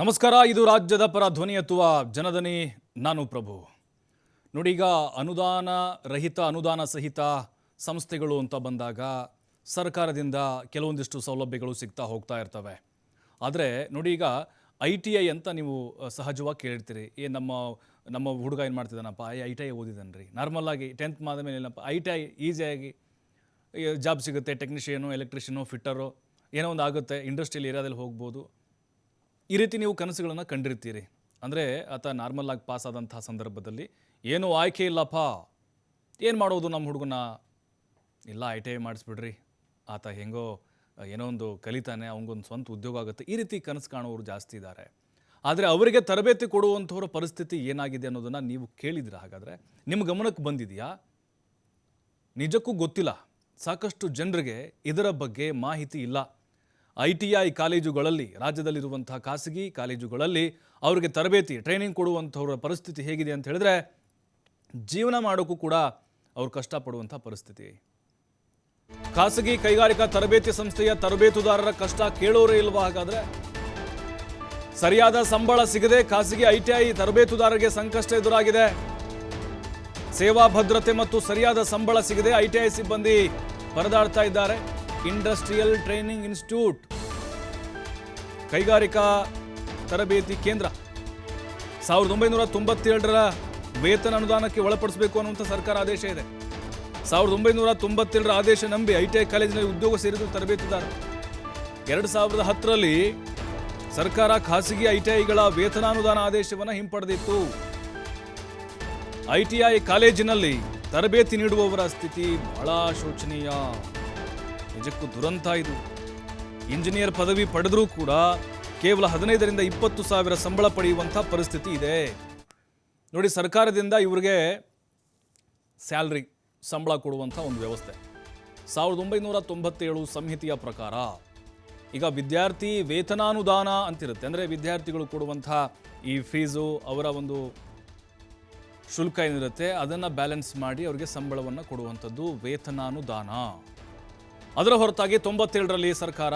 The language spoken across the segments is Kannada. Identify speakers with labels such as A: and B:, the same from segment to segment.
A: ನಮಸ್ಕಾರ, ಇದು ರಾಜ್ಯದ ಪರ ಧ್ವನಿ ಎತ್ತುವ ಜನದನಿ ನಾನು ಪ್ರಭು. ನೋಡೀಗ ಅನುದಾನ ರಹಿತ, ಅನುದಾನ ಸಹಿತ ಸಂಸ್ಥೆಗಳು ಅಂತ ಬಂದಾಗ ಸರ್ಕಾರದಿಂದ ಕೆಲವೊಂದಿಷ್ಟು ಸೌಲಭ್ಯಗಳು ಸಿಗ್ತಾ ಹೋಗ್ತಾ ಇರ್ತವೆ. ಆದರೆ ನೋಡಿ ಈಗ ಐ ಟಿ ಐ ಅಂತ ನೀವು ಸಹಜವಾಗಿ ಕೇಳಿರ್ತೀರಿ. ಏ, ನಮ್ಮ ನಮ್ಮ ಹುಡುಗ ಏನು ಮಾಡ್ತಿದ್ದಾನಪ್ಪ? ಐ ಟಿ ಐ ಓದಿದ್ದಾನೆ ರೀ ನಾರ್ಮಲಾಗಿ ಟೆಂತ್ ಮಾದ ಮೇಲೆ ಏನಪ್ಪ? ಐ ಟಿ ಐ ಈಸಿಯಾಗಿ ಜಾಬ್ ಸಿಗುತ್ತೆ ಟೆಕ್ನಿಷಿಯನು ಎಲೆಕ್ಟ್ರಿಷಿಯನು ಫಿಟ್ಟರು ಏನೋ ಒಂದು ಆಗುತ್ತೆ ಇಂಡಸ್ಟ್ರಿಯಲ್ ಏರಿಯಾದಲ್ಲಿ ಹೋಗ್ಬೋದು. ಈ ರೀತಿ ನೀವು ಕನಸುಗಳನ್ನು ಕಂಡಿರ್ತೀರಿ. ಅಂದರೆ ಆತ ನಾರ್ಮಲ್ ಆಗಿ ಪಾಸ್ ಆದಂತಹ ಸಂದರ್ಭದಲ್ಲಿ ಏನೂ ಆಯ್ಕೆ ಇಲ್ಲಪ್ಪ. ಏನು ಮಾಡೋದು ನಮ್ಮ ಹುಡುಗನ ಇಲ್ಲ, ಐ ಟಿ ಐ ಮಾಡಿಸ್ಬಿಡ್ರಿ. ಆತ ಹೆಂಗೋ, ಏನೋ ಒಂದು ಕಲಿತಾನೆ, ಅವನಿಗೊಂದು ಸ್ವಂತ ಉದ್ಯೋಗ ಆಗುತ್ತೆ. ಈ ರೀತಿ ಕನಸು ಕಾಣೋರು ಜಾಸ್ತಿ ಇದ್ದಾರೆ ಆದರೆ ಅವರಿಗೆ ತರಬೇತಿ ಕೊಡುವಂಥವ್ರ ಪರಿಸ್ಥಿತಿ ಏನಾಗಿದೆ ಅನ್ನೋದನ್ನು ನೀವು ಕೇಳಿದಿರ ಹಾಗಾದರೆ ನಿಮ್ಮ ಗಮನಕ್ಕೆ ಬಂದಿದೆಯಾ? ನಿಜಕ್ಕೂ ಗೊತ್ತಿಲ್ಲ. ಸಾಕಷ್ಟು ಜನರಿಗೆ ಇದರ ಬಗ್ಗೆ ಮಾಹಿತಿ ಇಲ್ಲ. ಐ ಟಿ ಐ ಕಾಲೇಜುಗಳಲ್ಲಿ ರಾಜ್ಯದಲ್ಲಿರುವಂತಹ ಖಾಸಗಿ ಕಾಲೇಜುಗಳಲ್ಲಿ ಅವರಿಗೆ ತರಬೇತಿ, ಟ್ರೈನಿಂಗ್ ಕೊಡುವಂಥವ್ರ ಪರಿಸ್ಥಿತಿ ಹೇಗಿದೆ ಅಂತ ಹೇಳಿದ್ರೆ ಜೀವನ ಮಾಡೋಕ್ಕೂ ಕೂಡ ಅವ್ರು ಕಷ್ಟಪಡುವಂಥ ಪರಿಸ್ಥಿತಿ. ಖಾಸಗಿ ಕೈಗಾರಿಕಾ ತರಬೇತಿ ಸಂಸ್ಥೆಯ ತರಬೇತುದಾರರ ಕಷ್ಟ ಕೇಳೋರೇ ಇಲ್ವಾ ಹಾಗಾದ್ರೆ? ಸರಿಯಾದ ಸಂಬಳ ಸಿಗದೆ ಖಾಸಗಿ ಐಟಿಐ ತರಬೇತುದಾರರಿಗೆ ಸಂಕಷ್ಟ ಎದುರಾಗಿದೆ. ಸೇವಾ ಭದ್ರತೆ ಮತ್ತು ಸರಿಯಾದ ಸಂಬಳ ಸಿಗದೆ ಐಟಿಐ ಸಿಬ್ಬಂದಿ ಪರದಾಡ್ತಾ ಇದ್ದಾರೆ. ಇಂಡಸ್ಟ್ರಿಯಲ್ ಟ್ರೈನಿಂಗ್ ಇನ್ಸ್ಟಿಟ್ಯೂಟ್, ಕೈಗಾರಿಕಾ ತರಬೇತಿ ಕೇಂದ್ರ. ಸಾವಿರದ ಒಂಬೈನೂರ ತೊಂಬತ್ತೇಳರ ವೇತನ ಅನುದಾನಕ್ಕೆ ಒಳಪಡಿಸಬೇಕು ಅನ್ನುವಂಥ ಸರ್ಕಾರ ಆದೇಶ ಇದೆ. ಸಾವಿರದ ಒಂಬೈನೂರ ತೊಂಬತ್ತೇಳರ ಆದೇಶ ನಂಬಿ ಐ ಟಿ ಐ ಕಾಲೇಜಿನಲ್ಲಿ ಉದ್ಯೋಗ ಸೇರಿದ ತರಬೇತಿದಾರ. ಎರಡು ಸಾವಿರದ ಹತ್ತರಲ್ಲಿ ಸರ್ಕಾರ ಖಾಸಗಿ ಐ ಟಿ ಐಗಳ ವೇತನಾನುದಾನ ಆದೇಶವನ್ನು ಹಿಂಪಡೆದಿತ್ತು. ಐ ಟಿ ಐ ಕಾಲೇಜಿನಲ್ಲಿ ತರಬೇತಿ ನೀಡುವವರ ಸ್ಥಿತಿ ಬಹಳ ಶೋಚನೀಯ. ನಿಜಕ್ಕೂ ದುರಂತ ಇದು. ಇಂಜಿನಿಯರ್ ಪದವಿ ಪಡೆದರೂ ಕೂಡ ಕೇವಲ ಹದಿನೈದರಿಂದ ಇಪ್ಪತ್ತು ಸಾವಿರ ಸಂಬಳ ಪಡೆಯುವಂಥ ಪರಿಸ್ಥಿತಿ ಇದೆ. ನೋಡಿ, ಸರ್ಕಾರದಿಂದ ಇವರಿಗೆ ಸ್ಯಾಲ್ರಿ, ಸಂಬಳ ಕೊಡುವಂಥ ಒಂದು ವ್ಯವಸ್ಥೆ. ಸಾವಿರದ ಒಂಬೈನೂರ ತೊಂಬತ್ತೇಳು ಸಂಹಿತೆಯ ಪ್ರಕಾರ, ಈಗ ವಿದ್ಯಾರ್ಥಿ ವೇತನಾನುದಾನ ಅಂತಿರುತ್ತೆ. ಅಂದರೆ ವಿದ್ಯಾರ್ಥಿಗಳು ಕೊಡುವಂಥ ಈ ಫೀಸು, ಅವರ ಒಂದು ಶುಲ್ಕ ಏನಿರುತ್ತೆ, ಅದನ್ನು ಬ್ಯಾಲೆನ್ಸ್ ಮಾಡಿ ಅವರಿಗೆ ಸಂಬಳವನ್ನು ಕೊಡುವಂಥದ್ದು ವೇತನಾನುದಾನ. ಅದರ ಹೊರತಾಗಿ ತೊಂಬತ್ತೇಳರಲ್ಲಿ ಸರ್ಕಾರ,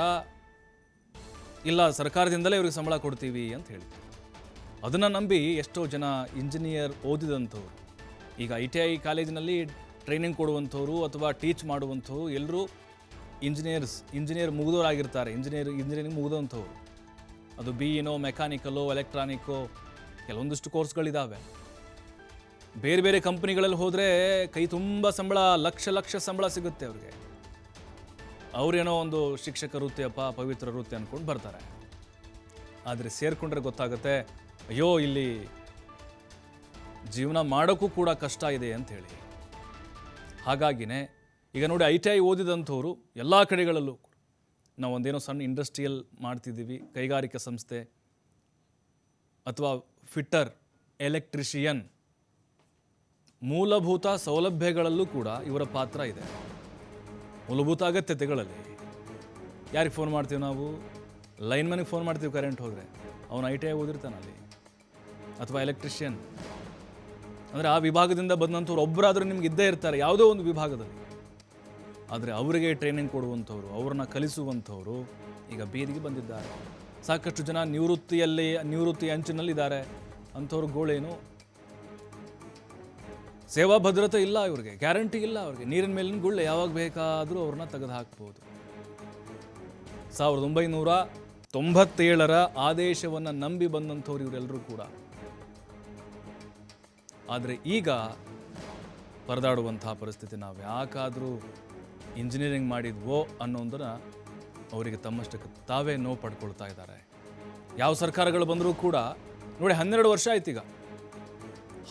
A: ಇಲ್ಲ ಸರ್ಕಾರದಿಂದಲೇ ಇವರಿಗೆ ಸಂಬಳ ಕೊಡ್ತೀವಿ ಅಂತ ಹೇಳಿ ಅದನ್ನು ನಂಬಿ ಎಷ್ಟೋ ಜನ ಇಂಜಿನಿಯರ್ ಓದಿದಂಥವ್ರು, ಈಗ ಐ ಟಿ ಐ ಕಾಲೇಜಿನಲ್ಲಿ ಟ್ರೈನಿಂಗ್ ಕೊಡುವಂಥವ್ರು ಅಥವಾ ಟೀಚ್ ಮಾಡುವಂಥವ್ರು ಎಲ್ಲರೂ ಇಂಜಿನಿಯರ್ಸ್ ಇಂಜಿನಿಯರ್ ಮುಗಿದವರಾಗಿರ್ತಾರೆ ಇಂಜಿನಿಯರ್ ಇಂಜಿನಿಯರಿಂಗ್ ಮುಗಿದಂಥವ್ರು ಅದು ಬಿ ಇನೋ ಮೆಕ್ಯಾನಿಕಲ್ಲೋ ಎಲೆಕ್ಟ್ರಾನಿಕೋ ಕೆಲವೊಂದಿಷ್ಟು ಕೋರ್ಸ್ಗಳಿದ್ದಾವೆ ಬೇರೆ ಬೇರೆ ಕಂಪ್ನಿಗಳಲ್ಲಿ ಹೋದರೆ ಕೈ ತುಂಬ ಸಂಬಳ, ಲಕ್ಷ ಲಕ್ಷ ಸಂಬಳ ಸಿಗುತ್ತೆ ಅವ್ರಿಗೆ. ಅವ್ರೇನೋ ಒಂದು ಶಿಕ್ಷಕ ವೃತ್ತಿಯಪ್ಪ ಪವಿತ್ರ ವೃತ್ತಿ ಅಂದ್ಕೊಂಡು ಬರ್ತಾರೆ. ಆದರೆ ಸೇರಿಕೊಂಡ್ರೆ ಗೊತ್ತಾಗುತ್ತೆ, ಅಯ್ಯೋ, ಇಲ್ಲಿ ಜೀವನ ಮಾಡೋಕ್ಕೂ ಕೂಡ ಕಷ್ಟ ಇದೆ ಅಂತ ಹೇಳಿ. ಹಾಗಾಗಿನೇ, ಈಗ ನೋಡಿ ಐ ಟಿ ಐ ಓದಿದಂಥವರು ಎಲ್ಲ ಕಡೆಗಳಲ್ಲೂ ಕೂಡ ನಾವು ಒಂದೇನೋ ಸಣ್ಣ ಇಂಡಸ್ಟ್ರಿಯಲ್ ಮಾಡ್ತಿದ್ದೀವಿ, ಕೈಗಾರಿಕಾ ಸಂಸ್ಥೆ ಅಥವಾ ಫಿಟ್ಟರ್, ಎಲೆಕ್ಟ್ರಿಷಿಯನ್, ಮೂಲಭೂತ ಸೌಲಭ್ಯಗಳಲ್ಲೂ ಕೂಡ ಇವರ ಪಾತ್ರ ಇದೆ. ಮೂಲಭೂತ ಅಗತ್ಯತೆಗಳಲ್ಲಿ. ಯಾರಿಗೆ ಫೋನ್ ಮಾಡ್ತೀವಿ ನಾವು? ಲೈನ್ಮನಿಗೆ ಫೋನ್ ಮಾಡ್ತೀವಿ ಕರೆಂಟ್ ಹೋದರೆ. ಅವನು ಐ ಟಿ ಐ ಓದಿರ್ತಾನಲ್ಲಿ ಅಥವಾ ಎಲೆಕ್ಟ್ರಿಷಿಯನ್ ಅಂದರೆ ಆ ವಿಭಾಗದಿಂದ ಬಂದಂಥವ್ರು ಒಬ್ಬರಾದರೂ ನಿಮ್ಗೆ ಇದ್ದೇ ಇರ್ತಾರೆ, ಯಾವುದೋ ಒಂದು ವಿಭಾಗದಲ್ಲಿ. ಆದರೆ ಅವರಿಗೆ ಟ್ರೈನಿಂಗ್ ಕೊಡುವಂಥವ್ರು, ಅವ್ರನ್ನ ಕಲಿಸುವಂಥವ್ರು ಈಗ ಬೀದಿಗೆ ಬಂದಿದ್ದಾರೆ. ಸಾಕಷ್ಟು ಜನ ನಿವೃತ್ತಿಯಲ್ಲಿ, ನಿವೃತ್ತಿ ಅಂಚಿನಲ್ಲಿದ್ದಾರೆ. ಅಂಥವ್ರ ಗೋಳೇನು ಸೇವಾ ಭದ್ರತೆ ಇಲ್ಲ ಇವ್ರಿಗೆ, ಗ್ಯಾರಂಟಿ ಇಲ್ಲ ಅವ್ರಿಗೆ. ನೀರಿನ ಮೇಲಿನ ಗುಳ್ಳೆ ಯಾವಾಗ ಬೇಕಾದರೂ ಅವ್ರನ್ನ ತೆಗೆದು ಹಾಕ್ಬೋದು ಸಾವಿರದ ಒಂಬೈನೂರ ತೊಂಬತ್ತೇಳರ ಆದೇಶವನ್ನು ನಂಬಿ ಬಂದಂಥವ್ರು ಇವರೆಲ್ಲರೂ ಕೂಡ. ಆದರೆ ಈಗ ಪರದಾಡುವಂತಹ ಪರಿಸ್ಥಿತಿ ನಾವು ಯಾಕಾದರೂ ಇಂಜಿನಿಯರಿಂಗ್ ಮಾಡಿದ್ವೋ ಅನ್ನೋದನ್ನ ಅವರಿಗೆ ತಮ್ಮಷ್ಟಕ್ಕೆ ತಾವೇ ನೋವು ಪಡ್ಕೊಳ್ತಾ ಇದ್ದಾರೆ. ಯಾವ ಸರ್ಕಾರಗಳು ಬಂದರೂ ಕೂಡ, ನೋಡಿ ಹನ್ನೆರಡು ವರ್ಷ ಆಯ್ತು ಈಗ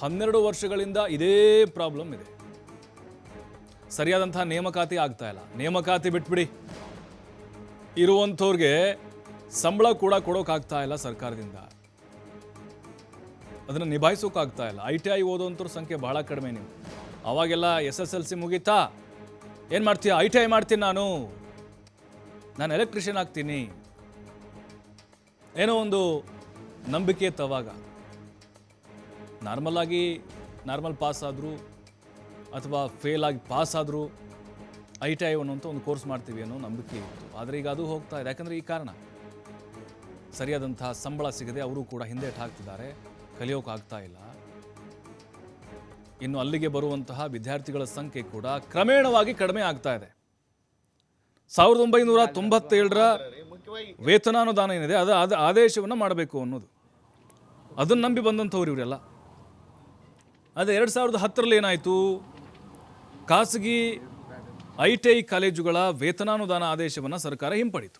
A: ಹನ್ನೆರಡು ವರ್ಷಗಳಿಂದ ಇದೇ ಪ್ರಾಬ್ಲಮ್ ಇದೆ. ಸರಿಯಾದಂತಹ ನೇಮಕಾತಿ ಆಗ್ತಾ ಇಲ್ಲ. ನೇಮಕಾತಿ ಬಿಟ್ಬಿಡಿ. ಇರುವಂಥವ್ರಿಗೆ ಸಂಬಳ ಕೂಡ ಕೊಡೋಕ್ಕಾಗ್ತಾ ಇಲ್ಲ ಸರ್ಕಾರದಿಂದ. ಅದನ್ನು ನಿಭಾಯಿಸೋಕ್ಕಾಗ್ತಾ ಇಲ್ಲ. ಐ ಟಿ ಐ ಓದೋಂಥವ್ರ ಸಂಖ್ಯೆ ಬಹಳ ಕಡಿಮೆ ನೀವು. ಅವಾಗೆಲ್ಲ ಎಸ್ ಎಸ್ ಎಲ್ ಸಿ ಮುಗೀತಾ? ಏನು ಮಾಡ್ತೀಯ? ಐ ಟಿ ಐ ಮಾಡ್ತೀನಿ ನಾನು. ನಾನು ಎಲೆಕ್ಟ್ರಿಷಿಯನ್ ಆಗ್ತೀನಿ. ಏನೋ ಒಂದು ನಂಬಿಕೆ ಇತ್ತು ಅವಾಗ ನಾರ್ಮಲ್ ಪಾಸ್ ಆದರೂ, ಅಥವಾ ಫೇಲ್ ಆಗಿ ಪಾಸ್ ಆದರೂ ಐ ಟಿ ಐ ಅನ್ನುವಂಥ ಒಂದು ಕೋರ್ಸ್ ಮಾಡ್ತೀವಿ ಅನ್ನೋ ನಂಬಿಕೆ ಇತ್ತು. ಆದರೆ ಈಗ ಅದು ಹೋಗ್ತಾ ಇದೆ. ಯಾಕಂದರೆ ಈ ಕಾರಣ. ಸರಿಯಾದಂತಹ ಸಂಬಳ ಸಿಗದೆ ಅವರು ಕೂಡ ಹಿಂದೇಟು ಹಾಕ್ತಿದ್ದಾರೆ. ಕಲಿಯೋಕ್ಕಾಗ್ತಾ ಇಲ್ಲ. ಇನ್ನು ಅಲ್ಲಿಗೆ ಬರುವಂತಹ ವಿದ್ಯಾರ್ಥಿಗಳ ಸಂಖ್ಯೆ ಕೂಡ ಕ್ರಮೇಣವಾಗಿ ಕಡಿಮೆ ಆಗ್ತಾ ಇದೆ. ಸಾವಿರದ ಒಂಬೈನೂರ ತೊಂಬತ್ತೇಳರ ವೇತನಾನುದಾನ ಏನಿದೆ, ಅದು ಅದು ಆದೇಶವನ್ನು ಮಾಡಬೇಕು ಅನ್ನೋದು. ಅದನ್ನು ನಂಬಿ ಬಂದಂಥವ್ರು ಇವರೆಲ್ಲ. ಅದೇ ಎರಡು ಸಾವಿರದ ಹತ್ತರಲ್ಲಿ ಏನಾಯಿತು? ಖಾಸಗಿ ಐ ಟಿ ಐ ಕಾಲೇಜುಗಳ ವೇತನಾನುದಾನ ಆದೇಶವನ್ನು ಸರ್ಕಾರ ಹಿಂಪಡಿತು.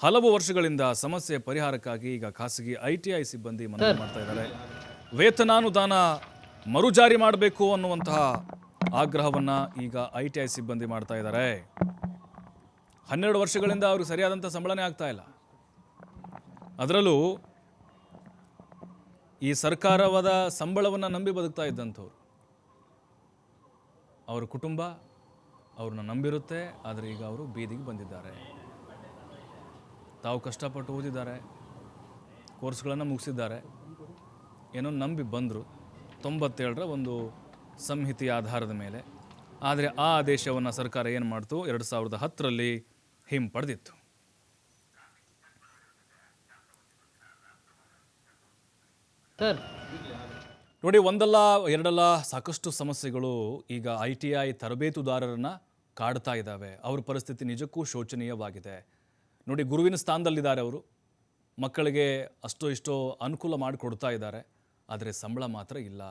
A: ಹಲವು ವರ್ಷಗಳಿಂದ ಸಮಸ್ಯೆ ಪರಿಹಾರಕ್ಕಾಗಿ ಈಗ ಖಾಸಗಿ ಐ ಟಿ ಐ ಸಿಬ್ಬಂದಿ ಮನವಿ ಮಾಡ್ತಾ ಇದ್ದಾರೆ. ವೇತನಾನುದಾನ ಮರುಜಾರಿ ಮಾಡಬೇಕು ಅನ್ನುವಂತಹ ಆಗ್ರಹವನ್ನು ಈಗ ಐ ಟಿ ಐ ಸಿಬ್ಬಂದಿ ಮಾಡ್ತಾ ಇದ್ದಾರೆ. ಹನ್ನೆರಡು ವರ್ಷಗಳಿಂದ ಅವ್ರಿಗೆ ಸರಿಯಾದಂಥ ಸಂಬಳನೇ ಆಗ್ತಾ ಇಲ್ಲ. ಅದರಲ್ಲೂ ಈ ಸರ್ಕಾರವಾದ ಸಂಬಳವನ್ನು ನಂಬಿ ಬದುಕ್ತಾ ಇದ್ದಂಥವ್ರು. ಅವರ ಕುಟುಂಬ ಅವ್ರನ್ನ ನಂಬಿರುತ್ತೆ, ಆದರೆ ಈಗ ಅವರು ಬೀದಿಗೆ ಬಂದಿದ್ದಾರೆ. ತಾವು ಕಷ್ಟಪಟ್ಟು ಓದಿದ್ದಾರೆ, ಕೋರ್ಸ್ಗಳನ್ನು ಮುಗಿಸಿದ್ದಾರೆ. ಏನೋ ನಂಬಿ ಬಂದರು, ತೊಂಬತ್ತೇಳರ ಒಂದು ಸಂಹಿತೆಯ ಆಧಾರದ ಮೇಲೆ. ಆದರೆ ಆ ಆದೇಶವನ್ನು ಸರ್ಕಾರ ಏನು ಮಾಡ್ತು? ಎರಡು ಸಾವಿರದ ಹತ್ತರಲ್ಲಿ ಹಿಂಪಡೆದಿತ್ತು.
B: ಸರ್.
A: ನೋಡಿ, ಒಂದಲ್ಲ, ಎರಡಲ್ಲ ಸಾಕಷ್ಟು ಸಮಸ್ಯೆಗಳು ಈಗ ಐ ಟಿ ಐ ತರಬೇತುದಾರರನ್ನ ಕಾಡ್ತಾ ಇದ್ದಾವೆ ಅವ್ರ ಪರಿಸ್ಥಿತಿ ನಿಜಕ್ಕೂ ಶೋಚನೀಯವಾಗಿದೆ. ನೋಡಿ, ಗುರುವಿನ ಸ್ಥಾನದಲ್ಲಿದ್ದಾರೆ ಅವರು. ಮಕ್ಕಳಿಗೆ ಅಷ್ಟೋ ಇಷ್ಟೋ ಅನುಕೂಲ ಮಾಡಿಕೊಡ್ತಾ ಇದ್ದಾರೆ. ಆದರೆ ಸಂಬಳ ಮಾತ್ರ ಇಲ್ಲ.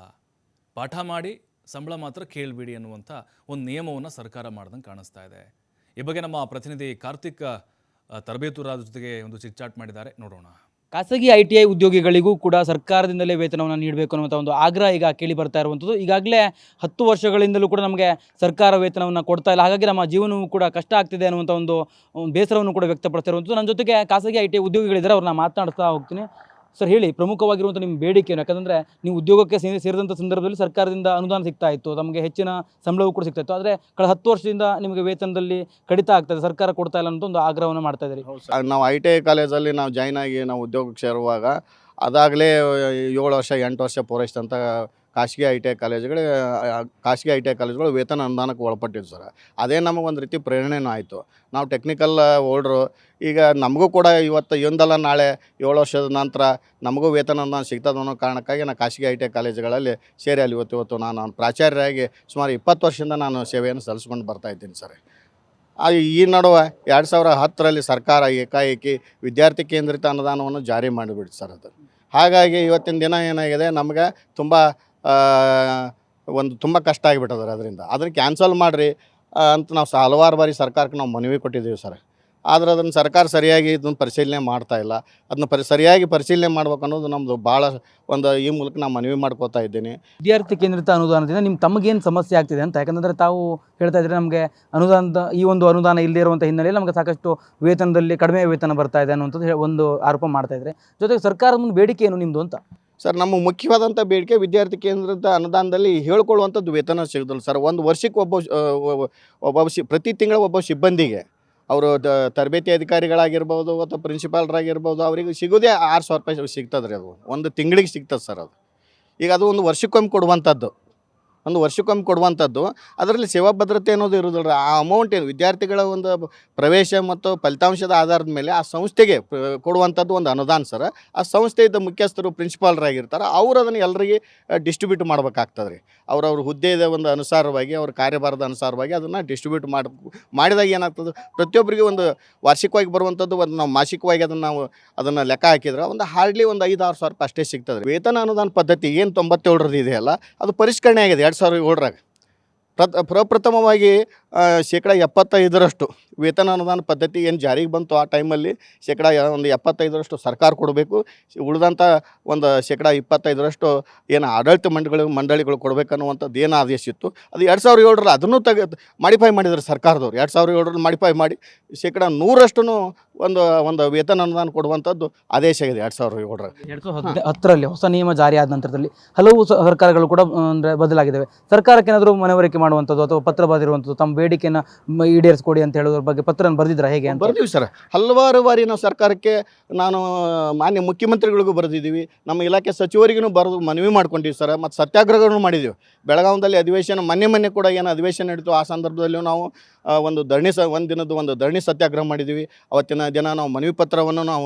A: ಪಾಠ ಮಾಡಿ ಸಂಬಳ ಮಾತ್ರ ಕೇಳಬೇಡಿ ಅನ್ನುವಂಥ ಒಂದು ನಿಯಮವನ್ನು ಸರ್ಕಾರ ಮಾಡ್ದಂಗೆ ಕಾಣಿಸ್ತಾ ಇದೆ. ಈ ಬಗ್ಗೆ ನಮ್ಮ ಪ್ರತಿನಿಧಿ ಕಾರ್ತಿಕ್ ತರಬೇತುದಾರರ ಜೊತೆಗೆ ಒಂದು ಚಿಟ್ಚಾಟ್ ಮಾಡಿದ್ದಾರೆ. ನೋಡೋಣ.
B: ಖಾಸಗಿ ಐ ಟಿ ಐ ಉದ್ಯೋಗಿಗಳಿಗೂ ಕೂಡ ಸರ್ಕಾರದಿಂದಲೇ ವೇತನವನ್ನು ನೀಡಬೇಕು ಅನ್ನುವಂಥ ಒಂದು ಆಗ್ರಹ ಈಗ ಕೇಳಿ ಬರ್ತಾ ಇರುವಂಥದ್ದು. ಈಗಾಗಲೇ ಹತ್ತು ವರ್ಷಗಳಿಂದಲೂ ಕೂಡ ನಮಗೆ ಸರ್ಕಾರ ವೇತನವನ್ನು ಕೊಡ್ತಾ ಇಲ್ಲ. ಹಾಗಾಗಿ ನಮ್ಮ ಜೀವನವೂ ಕೂಡ ಕಷ್ಟ ಆಗ್ತಿದೆ ಅನ್ನುವಂಥ ಒಂದು ಬೇಸರವನ್ನು ಕೂಡ ವ್ಯಕ್ತಪಡಿಸ್ತಾ ಇರುವಂಥದ್ದು. ನನ್ನ ಜೊತೆಗೆ ಖಾಸಗಿ ಐ ಟಿ ಐ ಉದ್ಯೋಗಿಗಳಿದ್ದಾರೆ, ಅವ್ರನ್ನ ಮಾತನಾಡ್ತಾ ಹೋಗ್ತೀನಿ. ಸರ್ ಹೇಳಿ ಪ್ರಮುಖವಾಗಿರುವಂಥ ನಿಮ್ಮ ಬೇಡಿಕೆ ಏನು? ಯಾಕಂದರೆ ನೀವು ಉದ್ಯೋಗಕ್ಕೆ ಸೇರಿ ಸೇರಿದಂಥ ಸಂದರ್ಭದಲ್ಲಿ ಸರ್ಕಾರದಿಂದ ಅನುದಾನ ಸಿಗ್ತಾ ಇತ್ತು. ತಮಗೆ ಹೆಚ್ಚಿನ ಸಂಬಳವೂ ಕೂಡ ಸಿಗ್ತಾ ಇತ್ತು. ಆದರೆ ಕಳೆದ ಹತ್ತು ವರ್ಷದಿಂದ ನಿಮಗೆ ವೇತನದಲ್ಲಿ ಕಡಿತ ಆಗ್ತದೆ ಸರ್ಕಾರ ಕೊಡ್ತಾ ಇಲ್ಲ ಅಂತ ಒಂದು ಆಗ್ರಹವನ್ನು ಮಾಡ್ತಾ ಇದ್ದಾರೆ.
C: ನಾವು ಐ ಟಿ ಐ ಕಾಲೇಜಲ್ಲಿ ನಾವು ಜಾಯ್ನ್ ಆಗಿ ನಾವು ಉದ್ಯೋಗಕ್ಕೆ ಸೇರುವಾಗ ಅದಾಗಲೇ ಏಳು ವರ್ಷ ಎಂಟು ವರ್ಷ ಪೂರೈಸಿದಂಥ ಖಾಸಗಿ ಐ ಟಿ ಐ ಕಾಲೇಜುಗಳು ಖಾಸಗಿ ಐ ಟಿ ಐ ಕಾಲೇಜುಗಳು ವೇತನ ಅನುದಾನಕ್ಕೆ ಒಳಪಟ್ಟಿದ್ದು ಸರ್. ಅದೇ ನಮಗೆ ಒಂದು ರೀತಿ ಪ್ರೇರಣೆನೂ ಆಯಿತು. ನಾವು ಟೆಕ್ನಿಕಲ್ ಓಲ್ಡ್ರು ಈಗ ನಮಗೂ ಕೂಡ ಇವತ್ತು ಇಂದಲ್ಲ ನಾಳೆ ಏಳು ವರ್ಷದ ನಂತರ ನಮಗೂ ವೇತನ ಅನುದಾನ ಸಿಗ್ತದೆ ಅನ್ನೋ ಕಾರಣಕ್ಕಾಗಿ ನಾನು ಖಾಸಗಿ ಐ ಟಿ ಐ ಕಾಲೇಜುಗಳಲ್ಲಿ ಸೇರಿ ಅಲ್ಲಿ ಇವತ್ತು ಇವತ್ತು ನಾನು ಪ್ರಾಚಾರ್ಯರಾಗಿ ಸುಮಾರು ಇಪ್ಪತ್ತು ವರ್ಷದಿಂದ ನಾನು ಸೇವೆಯನ್ನು ಸಲ್ಲಿಸ್ಕೊಂಡು ಬರ್ತಾ ಇದ್ದೀನಿ ಸರ್. ಆ, ಈ ನಡುವೆ ಎರಡು ಸಾವಿರ ಹತ್ತರಲ್ಲಿ ಸರ್ಕಾರ ಏಕಾಏಕಿ ವಿದ್ಯಾರ್ಥಿ ಕೇಂದ್ರಿತ ಅನುದಾನವನ್ನು ಜಾರಿ ಮಾಡಿಬಿಡ್ತು ಸರ್ ಅದು. ಹಾಗಾಗಿ ಇವತ್ತಿನ ದಿನ ಏನಾಗಿದೆ, ನಮಗೆ ತುಂಬ ಒಂದು ತುಂಬ ಕಷ್ಟ ಆಗಿಬಿಟ್ಟದ ಅದರಿಂದ. ಅದನ್ನು ಕ್ಯಾನ್ಸಲ್ ಮಾಡಿರಿ ಅಂತ ನಾವು ಹಲವಾರು ಬಾರಿ ಸರ್ಕಾರಕ್ಕೆ ನಾವು ಮನವಿ ಕೊಟ್ಟಿದ್ದೀವಿ ಸರ್. ಆದರೆ ಅದನ್ನು ಸರ್ಕಾರ ಸರಿಯಾಗಿ ಇದನ್ನು ಪರಿಶೀಲನೆ ಮಾಡ್ತಾ ಇಲ್ಲ. ಅದನ್ನ ಪರಿ, ಸರಿಯಾಗಿ ಪರಿಶೀಲನೆ ಮಾಡ್ಬೇಕು ಅನ್ನೋದು ನಮ್ಮದು ಭಾಳ ಒಂದು ಈ ಮೂಲಕ ನಾವು ಮನವಿ ಮಾಡ್ಕೋತಾ ಇದ್ದೀನಿ.
B: ವಿದ್ಯಾರ್ಥಿ ಕೇಂದ್ರಿತ ಅನುದಾನದಿಂದ ನಿಮ್ಮ ತಮಗೇನು ಸಮಸ್ಯೆ ಆಗ್ತಿದೆ ಅಂತ? ಯಾಕಂದರೆ ತಾವು ಹೇಳ್ತಾ ಇದ್ರೆ ನಮಗೆ ಅನುದಾನದ ಈ ಒಂದು ಅನುದಾನ ಇಲ್ಲದೇ ಇರುವಂಥ ಹಿನ್ನೆಲೆಯಲ್ಲಿ ನಮಗೆ ಸಾಕಷ್ಟು ವೇತನದಲ್ಲಿ ಕಡಿಮೆ ವೇತನ ಬರ್ತಾ ಇದೆ ಅನ್ನುವಂಥದ್ದು ಹೇ- ಒಂದು ಆರೋಪ ಮಾಡ್ತಾ ಇದ್ದಾರೆ ಜೊತೆಗೆ ಸರ್ಕಾರದ ಮುಂದೆ ಬೇಡಿಕೆ ಏನು ನಿಮ್ಮದು ಅಂತ?
C: ಸರ್, ನಮ್ಮ ಮುಖ್ಯವಾದಂಥ ಬೇಡಿಕೆ ವಿದ್ಯಾರ್ಥಿ ಕೇಂದ್ರದ ಅನುದಾನದಲ್ಲಿ ಹೇಳ್ಕೊಳ್ಳುವಂಥದ್ದು ವೇತನ ಸಿಗೋದಿಲ್ಲ ಸರ್. ಒಂದು ವರ್ಷಕ್ಕೆ ಒಬ್ಬ ಒಬ್ಬ- ಶಿ, ಪ್ರತಿ ತಿಂಗಳ ಒಬ್ಬ ಸಿಬ್ಬಂದಿಗೆ ಅವರು ದ ತರಬೇತಿ ಅಧಿಕಾರಿಗಳಾಗಿರ್ಬೋದು ಅಥವಾ ಪ್ರಿನ್ಸಿಪಾಲ್ರಾಗಿರ್ಬೋದು ಅವರಿಗೆ ಸಿಗೋದೇ ಆರು ಸಾವಿರ ರೂಪಾಯಿ ಸಿಗ್ತದೆ ಅದು. ಒಂದು ತಿಂಗಳಿಗೆ ಸಿಗ್ತದೆ ಸರ್ ಅದು. ಈಗ ಅದು ಒಂದು ವರ್ಷಕ್ಕೊಮ್ಮೆ ಕೊಡುವಂಥದ್ದು. ಒಂದು ವರ್ಷಕ್ಕೊಮ್ಮೆ ಕೊಡುವಂಥದ್ದು. ಅದರಲ್ಲಿ ಸೇವಾ ಭದ್ರತೆ ಅನ್ನೋದು ಇರೋದಿಲ್ಲ ಆ ಅಮೌಂಟ್ ಏನು? ವಿದ್ಯಾರ್ಥಿಗಳ ಒಂದು ಪ್ರವೇಶ ಮತ್ತು ಫಲಿತಾಂಶದ ಆಧಾರದ ಮೇಲೆ ಆ ಸಂಸ್ಥೆಗೆ ಕೊಡುವಂಥದ್ದು ಒಂದು ಅನುದಾನ ಸರ್. ಆ ಸಂಸ್ಥೆಯಿಂದ ಮುಖ್ಯಸ್ಥರು, ಪ್ರಿನ್ಸಿಪಾಲ್ರಾಗಿರ್ತಾರೆ. ಅವರು ಅದನ್ನು ಎಲ್ಲರಿಗೆ ಡಿಸ್ಟ್ರಿಬ್ಯೂಟ್ ಮಾಡ್ಬೇಕಾಗ್ತದೆ ರೀ ಅವ್ರವ್ರ ಹುದ್ದೆದ ಒಂದು ಅನುಸಾರವಾಗಿ, ಅವ್ರ ಕಾರ್ಯಭಾರದ ಅನುಸಾರವಾಗಿ ಅದನ್ನು ಡಿಸ್ಟ್ರಿಬ್ಯೂಟ್ ಮಾಡಿ, ಮಾಡಿದಾಗ ಏನಾಗ್ತದೆ? ಪ್ರತಿಯೊಬ್ಬರಿಗೆ ಒಂದು ವಾರ್ಷಿಕವಾಗಿ ಬರುವಂಥದ್ದು ಒಂದು ನಾವು ಮಾಸಿಕವಾಗಿ ಅದನ್ನು ನಾವು ಅದನ್ನು ಲೆಕ್ಕ ಹಾಕಿದ್ರೆ ಒಂದು ಹಾರ್ಡ್ಲಿ ಒಂದು ಐದು ಆರು ಸಾವಿರ ರೂಪಾಯಿ ಅಷ್ಟೇ ಸಿಗ್ತದೆ ವೇತನ ಅನುದಾನ ಪದ್ಧತಿ ಏನು ತೊಂಬತ್ತೇಳರದ್ದು ಇದೆಯಲ್ಲ, ಅದು ಪರಿಷ್ಕರಣೆ ಆಗಿದೆ. ಎರಡು ಸಾವಿರದ ಏಳರಾಗ ಪ್ರತ್ ಪ್ರಪ್ರಥಮವಾಗಿ ಶೇಕಡ ಎಪ್ಪತ್ತೈದರಷ್ಟು ವೇತನ ಅನುದಾನ ಪದ್ಧತಿ ಏನು ಜಾರಿಗೆ ಬಂತು ಆ ಟೈಮಲ್ಲಿ ಶೇಕಡ ಒಂದು ಎಪ್ಪತ್ತೈದರಷ್ಟು ಸರ್ಕಾರ ಕೊಡಬೇಕು. ಉಳಿದಂಥ ಒಂದು ಶೇಕಡ ಇಪ್ಪತ್ತೈದರಷ್ಟು ಏನು ಆಡಳಿತ ಮಂಡಳಿಗಳು ಮಂಡಳಿಗಳು ಕೊಡಬೇಕನ್ನುವಂಥದ್ದು ಏನು ಆದೇಶಿತ್ತು ಅದು ಎರಡು ಸಾವಿರದ ಏಳರಲ್ಲಿ ಅದನ್ನು ತೆಗೆ ಮಾಡಿಫೈ ಮಾಡಿದ್ರು ಸರ್ಕಾರದವ್ರು. ಎರಡು ಸಾವಿರದ ಏಳರಲ್ಲಿ ಮಾಡಿಫೈ ಮಾಡಿ ಶೇಕಡ ನೂರಷ್ಟು ಒಂದು ಒಂದು ವೇತನ ಅನುದಾನ ಕೊಡುವಂಥದ್ದು ಆದೇಶ ಆಗಿದೆ ಎರಡು ಸಾವಿರದ ಏಳರ
B: ಎರಡು ಸಾವಿರದ ಹತ್ತರಲ್ಲಿ ಹೊಸ ನಿಯಮ ಜಾರಿ ಆದ ನಂತರದಲ್ಲಿ ಹಲವು ಸರ್ಕಾರಗಳು ಕೂಡ, ಅಂದರೆ, ಬದಲಾಗಿದ್ದಾವೆ. ಸರ್ಕಾರಕ್ಕೆ ಏನಾದರೂ ಮನವರಿಕೆ ಮಾಡುವಂಥದ್ದು ಅಥವಾ ಪತ್ರ ಬರೆದಿರುವಂಥದ್ದು, ತಮ್ಮ ಬೇಡಿಕೆನ ಈಡೇರಿಸ್ಕೊಡಿ ಅಂತ ಹೇಳೋದ್ರ ಬಗ್ಗೆ ಪತ್ರ ಬರೆದಿದ್ರ ಹೇಗೆ ಅಂತ?
C: ಸರ್. ಹಲವಾರು ಬಾರಿ ನಾವು ಸರ್ಕಾರಕ್ಕೆ ನಾನು, ಮಾನ್ಯ ಮುಖ್ಯಮಂತ್ರಿಗಳಿಗೂ ಬರೆದಿದ್ದೀವಿ. ನಮ್ಮ ಇಲಾಖೆ ಸಚಿವರಿಗೂ ಬರೆದು ಮನವಿ ಮಾಡ್ಕೊಂಡಿವಿ ಸರ್. ಮತ್ತು ಸತ್ಯಾಗ್ರಹಗಳನ್ನು ಮಾಡಿದ್ದೀವಿ ಬೆಳಗಾವದಲ್ಲಿ ಅಧಿವೇಶನ, ಮನೆ ಮೊನ್ನೆ ಕೂಡ ಏನು ಅಧಿವೇಶನ ನಡೀತು ಆ ಸಂದರ್ಭದಲ್ಲೂ ನಾವು ಒಂದು ಧರಣಿ ಸ ಒಂದು ದಿನದ ಒಂದು ಧರಣಿ ಸತ್ಯಾಗ್ರಹ ಮಾಡಿದ್ದೀವಿ ಅವತ್ತಿನ ದಿನ ನಾವು ಮನವಿ ಪತ್ರವನ್ನು ನಾವು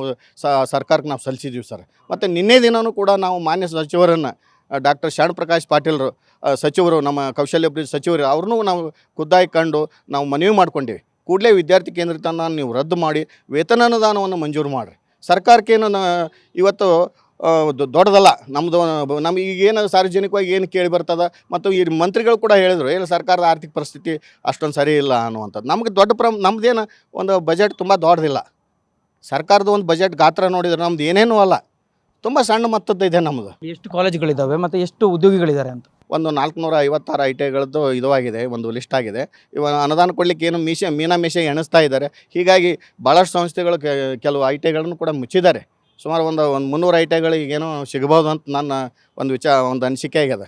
C: ಸರ್ಕಾರಕ್ಕೆ ನಾವು ಸಲ್ಲಿಸಿದ್ದೀವಿ ಸರ್. ಮತ್ತು ನಿನ್ನೆ ದಿನವೂ ಕೂಡ ನಾವು ಮಾನ್ಯ ಸಚಿವರನ್ನು ಡಾಕ್ಟರ್ ಶರಣ್ ಪ್ರಕಾಶ್ ಪಾಟೀಲ್ರು ಸಚಿವರು, ನಮ್ಮ ಕೌಶಲ್ಯಾಭಿವೃದ್ಧಿ ಸಚಿವರು, ಅವ್ರನ್ನೂ ನಾವು ಖುದ್ದಾಗಿ ಕಂಡು ನಾವು ಮನವಿ ಮಾಡ್ಕೊಂಡಿವಿ. ಕೂಡಲೇ ವಿದ್ಯಾರ್ಥಿ ಕೇಂದ್ರತನ ನೀವು ರದ್ದು ಮಾಡಿ ವೇತನಾನುದಾನವನ್ನು ಮಂಜೂರು ಮಾಡಿರಿ. ಸರ್ಕಾರಕ್ಕೇನು ಇವತ್ತು ದೊಡ್ಡದಲ್ಲ ನಮ್ಮದು ನಮ್ಮ ಈಗೇನು ಸಾರ್ವಜನಿಕವಾಗಿ ಏನು ಕೇಳಿ ಬರ್ತದ, ಮತ್ತು ಈ ಮಂತ್ರಿಗಳು ಕೂಡ ಹೇಳಿದರು ಏನು ಸರ್ಕಾರದ ಆರ್ಥಿಕ ಪರಿಸ್ಥಿತಿ ಅಷ್ಟೊಂದು ಸರಿ ಇಲ್ಲ ಅನ್ನುವಂಥದ್ದು. ನಮಗೆ ದೊಡ್ಡ ಪ್ರಮ್ ನಮ್ಮದೇನು ಒಂದು ಬಜೆಟ್ ತುಂಬ ದೊಡ್ಡದಿಲ್ಲ. ಸರ್ಕಾರದ ಒಂದು ಬಜೆಟ್ ಗಾತ್ರ ನೋಡಿದ್ರೆ ನಮ್ದು ಏನೇನೂ ಅಲ್ಲ. ತುಂಬ ಸಣ್ಣ ಮೊತ್ತದ್ದು ಇದೆ ನಮ್ಮದು
B: ಎಷ್ಟು ಕಾಲೇಜುಗಳಿದ್ದಾವೆ ಮತ್ತು ಎಷ್ಟು ಉದ್ಯೋಗಿಗಳಿದ್ದಾರೆ ಅಂತ?
C: ಒಂದು ನಾಲ್ಕುನೂರ ಐವತ್ತಾರು ಐ ಟಿ ಐಗಳದ್ದು ಇದಾಗಿದೆ ಒಂದು ಲಿಸ್ಟ್ ಆಗಿದೆ. ಇವ ಅನುದಾನ ಕೊಡಲಿಕ್ಕೆ ಏನು ಮೀಸೆ ಮೀನಾ ಮೀಸೆ ಎಣಿಸ್ತಾ ಇದ್ದಾರೆ. ಹೀಗಾಗಿ ಭಾಳಷ್ಟು ಸಂಸ್ಥೆಗಳು ಕೆಲವು ಐ ಟಿ ಐಗಳನ್ನು ಕೂಡ ಮುಚ್ಚಿದ್ದಾರೆ. ಸುಮಾರು ಒಂದು ಒಂದು ಮುನ್ನೂರು ಐ ಟಿ ಐಗಳಿಗೇನೋ ಏನೋ ಸಿಗಬಹುದು ಅಂತ ನನ್ನ ಒಂದು ವಿಚಾರ ಒಂದು ಅನಿಸಿಕೆ ಆಗಿದೆ.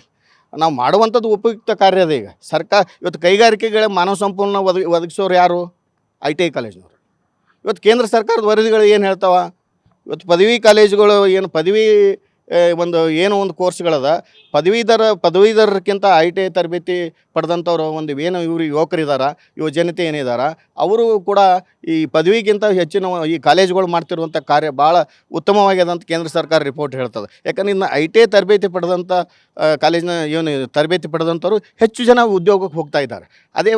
C: ನಾವು ಮಾಡುವಂಥದ್ದು ಉಪಯುಕ್ತ ಕಾರ್ಯ ಅದ ಈಗ. ಸರ್ಕಾರ ಇವತ್ತು ಕೈಗಾರಿಕೆಗಳ ಮಾನವ ಸಂಪೂರ್ಣ ಒದಗಿ ಒದಗಿಸೋರು ಯಾರು? ಐ ಟಿ ಐ ಕಾಲೇಜ್ನವರು. ಇವತ್ತು ಕೇಂದ್ರ ಸರ್ಕಾರದ ವರದಿಗಳು ಏನು ಹೇಳ್ತಾವ? ಇವತ್ತು ಪದವಿ ಕಾಲೇಜುಗಳು ಏನು ಪದವಿ ಒಂದು ಏನೋ ಒಂದು ಕೋರ್ಸ್ಗಳದ. ಪದವೀಧರ ಪದವೀಧರಕ್ಕಿಂತ ಐ ಟಿ ಐ ತರಬೇತಿ ಪಡೆದಂಥವ್ರು ಒಂದು ಏನು ಇವರು ಯುವಕರಿದಾರ, ಯುವ ಜನತೆ ಏನಿದಾರ, ಅವರು ಕೂಡ ಈ ಪದವಿಗಿಂತ ಹೆಚ್ಚಿನ ಈ ಕಾಲೇಜುಗಳು ಮಾಡ್ತಿರುವಂಥ ಕಾರ್ಯ ಭಾಳ ಉತ್ತಮವಾಗಿದೆ ಅಂತ ಕೇಂದ್ರ ಸರ್ಕಾರ ರಿಪೋರ್ಟ್ ಹೇಳ್ತದೆ. ಯಾಕಂದ್ರೆ ಇನ್ನು ಐ ಟಿ ಐ ತರಬೇತಿ ಪಡೆದಂಥ ಕಾಲೇಜಿನ ಏನು ತರಬೇತಿ ಪಡೆದಂಥವ್ರು ಹೆಚ್ಚು ಜನ ಉದ್ಯೋಗಕ್ಕೆ ಹೋಗ್ತಾ ಇದ್ದಾರೆ. ಅದೇ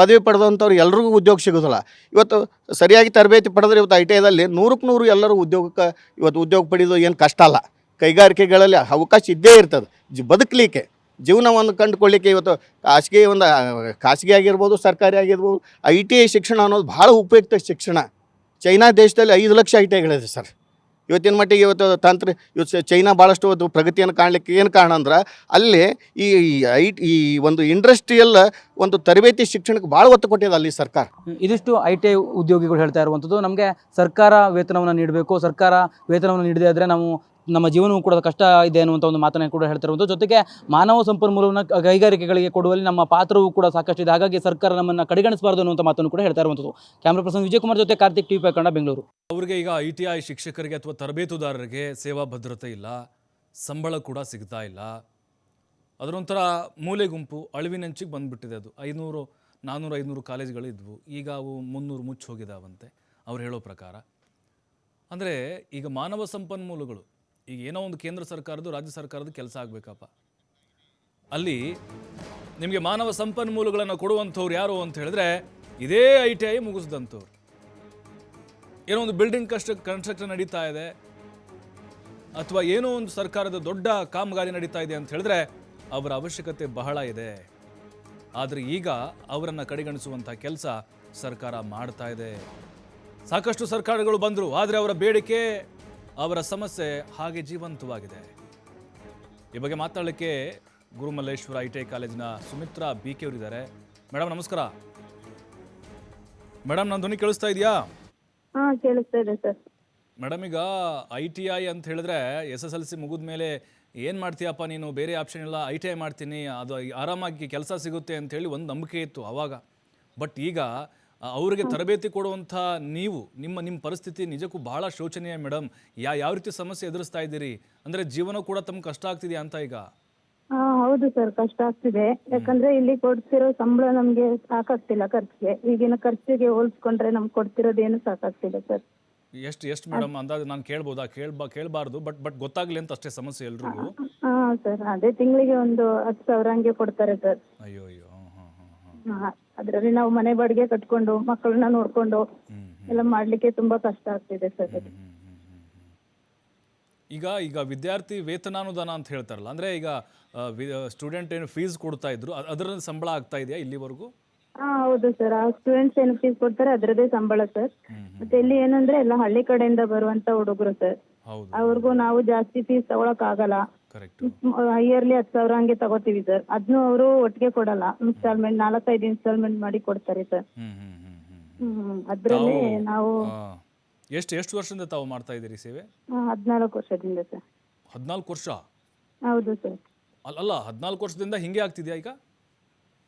C: ಪದವಿ ಪಡೆದಂಥವ್ರು ಎಲ್ರಿಗೂ ಉದ್ಯೋಗ ಸಿಗೋದಿಲ್ಲ. ಇವತ್ತು ಸರಿಯಾಗಿ ತರಬೇತಿ ಪಡೆದ್ರೆ ಇವತ್ತು ಐ ಟಿ ಐದಲ್ಲಿ ನೂರಕ್ಕೆ ನೂರು ಎಲ್ಲರೂ ಉದ್ಯೋಗಕ್ಕೆ, ಇವತ್ತು ಉದ್ಯೋಗ ಪಡೆಯೋದು ಏನು ಕಷ್ಟ ಅಲ್ಲ. ಕೈಗಾರಿಕೆಗಳಲ್ಲಿ ಅವಕಾಶ ಇದ್ದೇ ಇರ್ತದೆ. ಜಿ ಬದುಕಲಿಕ್ಕೆ, ಜೀವನವನ್ನು ಕಂಡುಕೊಳ್ಳಿಕ್ಕೆ ಇವತ್ತು ಖಾಸಗಿ ಒಂದು, ಖಾಸಗಿ ಆಗಿರ್ಬೋದು, ಸರ್ಕಾರಿ ಆಗಿರ್ಬೋದು, ಐ ಟಿ ಐ ಶಿಕ್ಷಣ ಅನ್ನೋದು ಭಾಳ ಉಪಯುಕ್ತ ಶಿಕ್ಷಣ. ಚೈನಾ ದೇಶದಲ್ಲಿ ಐದು ಲಕ್ಷ ಐ ಟಿ ಐಗಳಿದೆ ಸರ್. ಇವತ್ತಿನ ಮಟ್ಟಿಗೆ ಇವತ್ತು ತಂತ್ರ, ಇವತ್ತು ಚೈನಾ ಭಾಳಷ್ಟು ಒಂದು ಪ್ರಗತಿಯನ್ನು ಕಾಣಲಿಕ್ಕೆ ಏನು ಕಾರಣ ಅಂದ್ರೆ ಅಲ್ಲಿ ಈ ಐ, ಈ ಒಂದು ಇಂಡಸ್ಟ್ರಿಯಲ್ ಒಂದು ತರಬೇತಿ ಶಿಕ್ಷಣಕ್ಕೆ ಭಾಳ ಒತ್ತು ಕೊಟ್ಟಿದೆ ಅಲ್ಲಿ ಸರ್ಕಾರ.
B: ಇದಿಷ್ಟು ಐ ಟಿ ಐ ಉದ್ಯೋಗಿಗಳು ಹೇಳ್ತಾ ಇರುವಂಥದ್ದು ನಮಗೆ ಸರ್ಕಾರ ವೇತನವನ್ನು ನೀಡಬೇಕು. ಸರ್ಕಾರ ವೇತನವನ್ನು ನೀಡದೇ ಆದರೆ ನಾವು ನಮ್ಮ ಜೀವನವೂ ಕೂಡ ಕಷ್ಟ ಇದೆ ಅನ್ನುವಂಥ ಒಂದು ಮಾತನ್ನು ಕೂಡ ಹೇಳ್ತಿರುವಂಥ ಜೊತೆಗೆ ಮಾನವ ಸಂಪನ್ಮೂಲವನ್ನು ಕೈಗಾರಿಕೆಗಳಿಗೆ ಕೊಡುವಲ್ಲಿ ನಮ್ಮ ಪಾತ್ರವೂ ಕೂಡ ಸಾಕಷ್ಟು ಇದೆ. ಹಾಗಾಗಿ ಸರ್ಕಾರ ನಮ್ಮನ್ನು ಕಡೆಗಣಿಸಬಾರ್ದು ಅನ್ನುವಂಥ ಮಾತನ್ನು ಕೂಡ ಹೇಳ್ತಾ ಇರುವಂಥದ್ದು. ಕ್ಯಾಮ್ರಾ ಪರ್ಸನ್ ವಿಜಯಕುಮಾರ್ ಜೊತೆ ಕಾರ್ತಿಕ್ ಟಿವಿ ಕಂಡ ಬೆಂಗಳೂರು.
A: ಅವರಿಗೆ ಈಗ ಐ ಟಿ ಐ ಶಿಕ್ಷಕರಿಗೆ ಅಥವಾ ತರಬೇತುದಾರರಿಗೆ ಸೇವಾ ಭದ್ರತೆ ಇಲ್ಲ, ಸಂಬಳ ಕೂಡ ಸಿಗ್ತಾ ಇಲ್ಲ. ಅದರೊಂಥರ ಮೂಲೆ ಗುಂಪು ಅಳಿವಿನಂಚಿಗೆ ಬಂದುಬಿಟ್ಟಿದೆ ಅದು. ಐನೂರು ನಾನ್ನೂರು ಐನೂರು ಕಾಲೇಜ್ಗಳಿದ್ವು ಈಗ ಅವು ಮುನ್ನೂರು ಮುಚ್ಚಿ ಹೋಗಿದಾವಂತೆ. ಅವ್ರು ಹೇಳೋ ಪ್ರಕಾರ. ಅಂದರೆ ಈಗ ಮಾನವ ಸಂಪನ್ಮೂಲಗಳು ಈಗ ಏನೋ ಒಂದು ಕೇಂದ್ರ ಸರ್ಕಾರದ್ದು ರಾಜ್ಯ ಸರ್ಕಾರದ ಕೆಲಸ ಆಗಬೇಕಪ್ಪ. ಅಲ್ಲಿ ನಿಮಗೆ ಮಾನವ ಸಂಪನ್ಮೂಲಗಳನ್ನು ಕೊಡುವಂಥವ್ರು ಯಾರು ಅಂತ ಹೇಳಿದ್ರೆ ಇದೇ ಐ ಟಿ ಐ ಮುಗಿಸ್ದಂಥವ್ರು. ಏನೋ ಒಂದು ಬಿಲ್ಡಿಂಗ್ ಕಷ್ಟ ಕನ್ಸ್ಟ್ರಕ್ಷನ್ ನಡೀತಾ ಇದೆ. ಅಥವಾ ಏನೋ ಒಂದು ಸರ್ಕಾರದ ದೊಡ್ಡ ಕಾಮಗಾರಿ ನಡೀತಾ ಇದೆ ಅಂತ ಹೇಳಿದ್ರೆ ಅವರ ಅವಶ್ಯಕತೆ ಬಹಳ ಇದೆ. ಆದರೆ ಈಗ ಅವರನ್ನು ಕಡೆಗಣಿಸುವಂಥ ಕೆಲಸ ಸರ್ಕಾರ ಮಾಡ್ತಾ ಇದೆ. ಸಾಕಷ್ಟು ಸರ್ಕಾರಗಳು ಬಂದರು, ಆದರೆ ಅವರ ಬೇಡಿಕೆ ಅವರ ಸಮಸ್ಯೆ ಹಾಗೆ ಜೀವಂತವಾಗಿದೆ. ಈ ಬಗ್ಗೆ ಮಾತಾಡಲಿಕ್ಕೆ ಗುರುಮಲ್ಲೇಶ್ವರ ಐ ಟಿ ಐ ಕಾಲೇಜಿನ ಸುಮಿತ್ರಾ ಬಿ ಕೆ ಅವರಿದ್ದಾರೆ. ಮೇಡಮ್ ನಮಸ್ಕಾರ. ಮೇಡಮ್ ನಾನು ಧ್ವನಿ ಕೇಳಿಸ್ತಾ ಇದೆಯಾ?
D: ಹಾ ಕೇಳಿಸ್ತಾ ಇದೆ ಸರ್.
A: ಮೇಡಮ್ ಈಗ ಐ ಟಿ ಐ ಅಂತ ಹೇಳಿದ್ರೆ ಎಸ್ ಎಸ್ ಎಲ್ ಸಿ ಮುಗಿದ ಮೇಲೆ ಏನು ಮಾಡ್ತೀಯಪ್ಪ ನೀನು? ಬೇರೆ ಆಪ್ಷನ್ ಇಲ್ಲ ಐ ಟಿ ಐ ಮಾಡ್ತೀನಿ. ಅದು ಆರಾಮಾಗಿ ಕೆಲಸ ಸಿಗುತ್ತೆ ಅಂತ ಹೇಳಿ ಒಂದು ನಂಬಿಕೆ ಇತ್ತು ಅವಾಗ. ಬಟ್ ಈಗ ಅವ್ರಿಗೆ ತರಬೇತಿ ಕೊಡುವಂಥ ನೀವು ನಿಮ್ಮ ನಿಮ್ಮ ಪರಿಸ್ಥಿತಿ ನಿಜಕ್ಕೂ ಬಹಳ ಶೋಚನೀಯ ಮೇಡಮ್ ಯಾ ಯಾವ ರೀತಿ ಸಮಸ್ಯೆ ಎದುರಿಸ್ತಾ ಇದ್ದೀರಿ? ಅಂದ್ರೆ ಜೀವನ ಕೂಡ ತಮ್ಗೆ ಕಷ್ಟ ಆಗ್ತಿದೆ ಅಂತ ಈಗ?
D: ಹೌದು ಸರ್ ಕಷ್ಟ ಆಗ್ತಿದೆ. ಯಾಕಂದ್ರೆ ಇಲ್ಲಿ ಕೊಡ್ತಿರೋ ಸಂಬಳ ನಮ್ಗೆ ಸಾಕಾಗ್ತಿಲ್ಲ ಖರ್ಚಿಗೆ. ಈಗಿನ ಖರ್ಚಿಗೆ ಹೋಲಿಸ್ಕೊಂಡ್ರೆ ನಮ್ಗೆ ಕೊಡ್ತಿರೋದೇನು ಸಾಕಾಗ್ತಿಲ್ಲ ಸರ್.
A: ಎಷ್ಟು ಎಷ್ಟು ಮೇಡಮ್ ಅಂದಾಜು ನಾನು ಕೇಳ್ಬೋದಾ? ಕೇಳ್ಬಾ ಕೇಳಬಾರ್ದು ಬಟ್ ಬಟ್ ಗೊತ್ತಾಗ್ಲಿ ಅಂತ ಅಷ್ಟೇ ಸಮಸ್ಯೆ ಎಲ್ರಿಗೂ.
D: ಹಾ ಸರ್ ಅದೇ ತಿಂಗಳಿಗೆ ಒಂದು ಹತ್ತು ಸಾವಿರ ಹಂಗೆ ಕೊಡ್ತಾರೆ ಸರ್.
A: ಅಯ್ಯೋ ಅಯ್ಯೋ. ಹಾಂ
D: ಅದರಲ್ಲಿ ನಾವು ಮನೆ ಬಾಡಿಗೆ ಕಟ್ಕೊಂಡು ಮಕ್ಕಳನ್ನ ನೋಡ್ಕೊಂಡು ಎಲ್ಲ ಮಾಡ್ಲಿಕ್ಕೆ ತುಂಬಾ ಕಷ್ಟ ಆಗ್ತಿದೆ ಸರ್
A: ಈಗ ಈಗ ವಿದ್ಯಾರ್ಥಿ ವೇತನಾನುದಾನ ಅಂತ ಹೇಳ್ತಾರಲ್ಲ ಅಂದ್ರೆ ಈಗ ಸ್ಟೂಡೆಂಟ್ ಏನು ಫೀಸ್ ಕೊಡ್ತಾ ಇದ್ರು ಅ- ಅದರ ಸಂಬಳ ಆಗ್ತಾ ಇದೆಯಾ ಇಲ್ಲಿವರೆಗೂ?
D: ಹಾ ಹೌದು ಸರ್. ಆ ಸ್ಟೂಡೆಂಟ್ಸ್ ಏನು ಫೀಸ್ ಕೊಡ್ತಾರೆ ಅದರದೇ ಸಂಬಳ ಸರ್. ಮತ್ತೆ ಇಲ್ಲಿ ಏನಂದ್ರೆ ಎಲ್ಲ ಹಳ್ಳಿ ಕಡೆಯಿಂದ ಬರುವಂತ ಹುಡುಗರು ಸರ್. ಅವ್ರಿಗೂ ನಾವು ಜಾಸ್ತಿ ಫೀಸ್ ತಗೊಳಕ್ ಆಗಲ್ಲ.
A: ಕರೆಕ್ಟ್
D: ಇಯರ್ಲಿ ಹತ್ತು ಸಾವಿರ ಹಂಗೆ ತಗೋತೀವಿ ಸರ್ ಅದನ್ನು ಅವರು ಒಟ್ಟಿಗೆ ಕೊಡಲ್ಲ. ಇನ್ಸ್ಟಾಲ್ಮೆಂಟ್ ನಾಲ್ಕೈದು ಇನ್ಸ್ಟಾಲ್ಮೆಂಟ್ ಮಾಡಿ ಕೊಡ್ತಾರೆ ಸರ್ ಅದ್ರಲ್ಲಿ ನಾವು
A: ಎಷ್ಟ್ ಎಷ್ಟು ವರ್ಷದಿಂದ ತಾವು ಮಾಡ್ತಾ ಇದ್ದೀರಿ ಸೇವೆ?
D: ಹದಿನಾಲ್ಕು ವರ್ಷದಿಂದ ಸರ್
A: ಹದಿನಾಲ್ಕು ವರ್ಷ?
D: ಹೌದು ಸರ್
A: ಅಲ್ಲ ಅಲ್ಲ ಹದಿನಾಲ್ಕು ವರ್ಷದಿಂದ ಹಿಂಗೆ ಆಗ್ತಿದ್ಯಾ ಈಗ?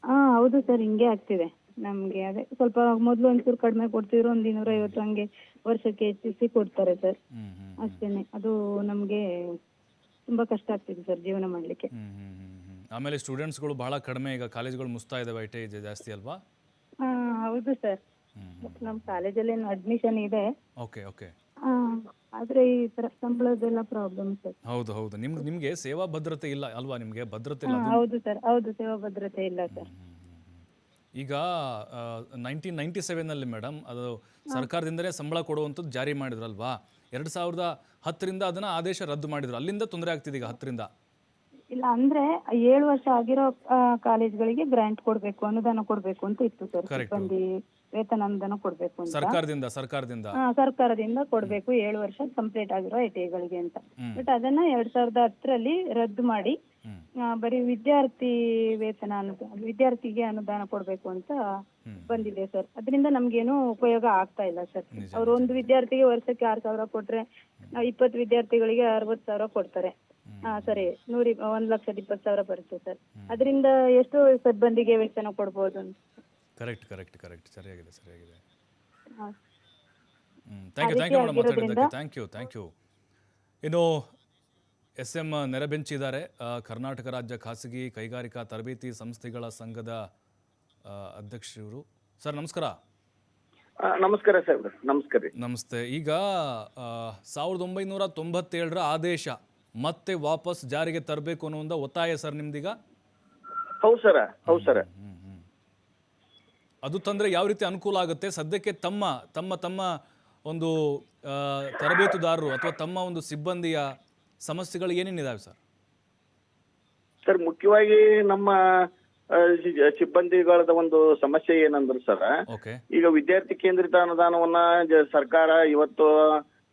D: ಹಾ ಹೌದು ಸರ್ ಹಿಂಗೆ ಆಗ್ತಿದೆ. ನಮ್ಗೆ ಅದೇ. ಸ್ವಲ್ಪ ಮೊದ್ಲು ಒಂಚೂರು ಕಡಿಮೆ ಕೊಡ್ತಿದ್ರು ಒಂದ್ ಇನ್ನೂರ ಐವತ್ತು ಹಂಗೆ ವರ್ಷಕ್ಕೆ ಹೆಚ್ಚಿಸಿ ಕೊಡ್ತಾರೆ ಸರ್.
A: ಹ್ಮ್ ಹ್ಮ್
D: ಅಷ್ಟೇನೆ. ಅದು ನಮ್ಗೆ ತುಂಬಾ ಕಷ್ಟ ಆಗ್ತಿದೆ ಸರ್ ಜೀವನ ಮಾಡ್ಲಿಕ್ಕೆ.
A: ಆಮೇಲೆ ಸ್ಟೂಡೆಂಟ್ಸ್ಗಳು ಹ್ಮ್. ಆಮೇಲೆ ಸ್ಟೂಡೆಂಟ್ಸ್ಗಳು ಬಹಳ ಕಡಿಮೆ ಈಗ ಕಾಲೇಜ್ಗಳು ಮುಸ್ತಾ ಇದಾವೆ ಐ ಟಿ ಐ ಜಾಸ್ತಿ ಅಲ್ವಾ?
D: ಹಾ ಹೌದು ಸರ್.
A: ಹ್ಮ್ ಹ್ಮ್
D: ನಮ್ ಕಾಲೇಜಲ್ಲಿ ಅಡ್ಮಿಷನ್ ಇದೆ.
A: Okay okay.
D: ಆ, ಆದ್ರೆ ಈ ತರ ಸಂಬಳದೆಲ್ಲ ಪ್ರಾಬ್ಲಮ್ ಸರ್.
A: ಹೌದು ಹೌದು. ನಿಮ್ಗೆ ನಿಮಗೆ ಸೇವಾ ಭದ್ರತೆ ಇಲ್ಲ ಅಲ್ವಾ ನಿಮಗೆ? ಭದ್ರತೆ ಇಲ್ಲ
D: ಹಾ ಹೌದು ಸರ್. ಹೌದು ಸೇವಾ ಭದ್ರತೆ ಇಲ್ಲ ಸರ್.
A: ಈಗ ನೈನ್ಟೀನ್ ನೈಂಟಿ ಸೆವೆನಲ್ಲಿ ಮೇಡಮ್ ಅದು ಸರ್ಕಾರದಿಂದಲೇ ಸಂಬಳ ಕೊಡುವಂಥದ್ದು ಜಾರಿ ಮಾಡಿದ್ರಲ್ವಾ? ಎರಡು ಸಾವಿರದ ಹತ್ತರಿಂದ ಅದನ್ನ ಆದೇಶ ರದ್ದು ಮಾಡಿದ್ರು. ಅಲ್ಲಿಂದ ತೊಂದರೆ ಆಗ್ತಿದೆ ಈಗ ಹತ್ತರಿಂದ?
D: ಇಲ್ಲ ಅಂದ್ರೆ ಏಳು ವರ್ಷ ಆಗಿರೋ ಕಾಲೇಜ್ಗಳಿಗೆ ಗ್ರಾಂಟ್ ಕೊಡ್ಬೇಕು ಅನುದಾನ ಕೊಡ್ಬೇಕು ಅಂತ ಇತ್ತು ಸರ್. ಸಿಬ್ಬಂದಿ ವೇತನ ಅನುದಾನ ಕೊಡ್ಬೇಕು ಅಂತ.
A: ಸರ್ಕಾರದಿಂದ ಸರ್ಕಾರದಿಂದ.
D: ಹಾ ಸರ್ಕಾರದಿಂದ ಕೊಡ್ಬೇಕು. ಏಳು ವರ್ಷ ಕಂಪ್ಲೀಟ್ ಆಗಿರೋ ಐ ಗಳಿಗೆ ಅಂತ.
A: ಹ್ಮ್.
D: ಬಟ್ ಅದನ್ನ ಎರಡ್ ಸಾವಿರದ ಹತ್ತರಲ್ಲಿ ರದ್ದು ಮಾಡಿ
A: ಹ್ಮ್.
D: ಆ, ಬರೀ ವಿದ್ಯಾರ್ಥಿ ವೇತನ ಅನುದಾನ ವಿದ್ಯಾರ್ಥಿಗೆ ಅನುದಾನ ಕೊಡ್ಬೇಕು ಅಂತ ಬಂದಿದೆ ಸರ್. ಅದರಿಂದ ನಮ್ಗೇನು ಉಪಯೋಗ ಆಗ್ತಾ ಇಲ್ಲ ಸರ್.
A: ನಿಜ,
D: ಅವ್ರು ಒಂದು ವಿದ್ಯಾರ್ಥಿಗೆ ವರ್ಷಕ್ಕೆ ಆರ್ ಸಾವಿರ ಕೊಟ್ರೆ ನಾವು ಇಪ್ಪತ್ತು ವಿದ್ಯಾರ್ಥಿಗಳಿಗೆ ಅರವತ್ತು ಸಾವಿರ ಕೊಡ್ತಾರೆ. ಹಾ ಸರಿ. ನೂರಿ ಒಂದ್ ಲಕ್ಷದ ಇಪ್ಪತ್ತು ಸಾವಿರ ಬರುತ್ತೆ ಸರ್. ಅದರಿಂದ ಎಷ್ಟು ಸಿಬ್ಬಂದಿಗೆ ವೇತನ ಕೊಡ್ಬೋದು ಅಂತ?
A: ಕರೆಕ್ಟ್ ಕರೆಕ್ಟ್ ಕರೆಕ್ಟ್ ಸರಿಯಾಗಿದೆ ಸರಿಯಾಗಿದೆ. Thank you thank you madam ಮಾತಾಡಿದ್ದಕ್ಕೆ. Thank you thank you ಇನ್ನು ಎಸ್ ಎಂ ನೆರಬೆಂಚ್ ಇದ್ದಾರೆ ಕರ್ನಾಟಕ ರಾಜ್ಯ ಖಾಸಗಿ ಕೈಗಾರಿಕಾ ತರಬೇತಿ ಸಂಸ್ಥೆಗಳ ಸಂಘದ ಅಧ್ಯಕ್ಷರು. ಸರ್ ನಮಸ್ಕಾರ.
E: ನಮಸ್ಕಾರ ಸರ್. ನಮಸ್ಕಾರ
A: ನಮಸ್ತೆ. ಈಗ ಸಾವಿರದ ಒಂಬೈನೂರ ತೊಂಬತ್ತೇಳರ ಆದೇಶ ಮತ್ತೆ ವಾಪಸ್ ಜಾರಿಗೆ ತರಬೇಕು ಅನ್ನೋ ಒಂದು ಒತ್ತಾಯ ಸರ್ ನಿಮ್ದೀಗ?
E: ಹೌದು ಸರ್ ಹೌದು ಸರ್.
A: ಅದು ತಂದರೆ ಯಾವ ರೀತಿ ಅನುಕೂಲ ಆಗುತ್ತೆ? ಸದ್ಯಕ್ಕೆ ತಮ್ಮ ತಮ್ಮ ತಮ್ಮ ಒಂದು ತರಬೇತುದಾರರು ಅಥವಾ ತಮ್ಮ ಒಂದು ಸಿಬ್ಬಂದಿಯ ಸಮಸ್ಯೆಗಳು ಏನೇನಿದಾವೆ ಸರ್?
E: ಸರ್ ಮುಖ್ಯವಾಗಿ ನಮ್ಮ ಸಿಬ್ಬಂದಿಗಳ ಒಂದು ಸಮಸ್ಯೆ ಏನಂದ್ರೆ ಸರ್ ಈಗ ವಿದ್ಯಾರ್ಥಿ ಕೇಂದ್ರಿತ ಅನುದಾನವನ್ನ ಸರ್ಕಾರ ಇವತ್ತು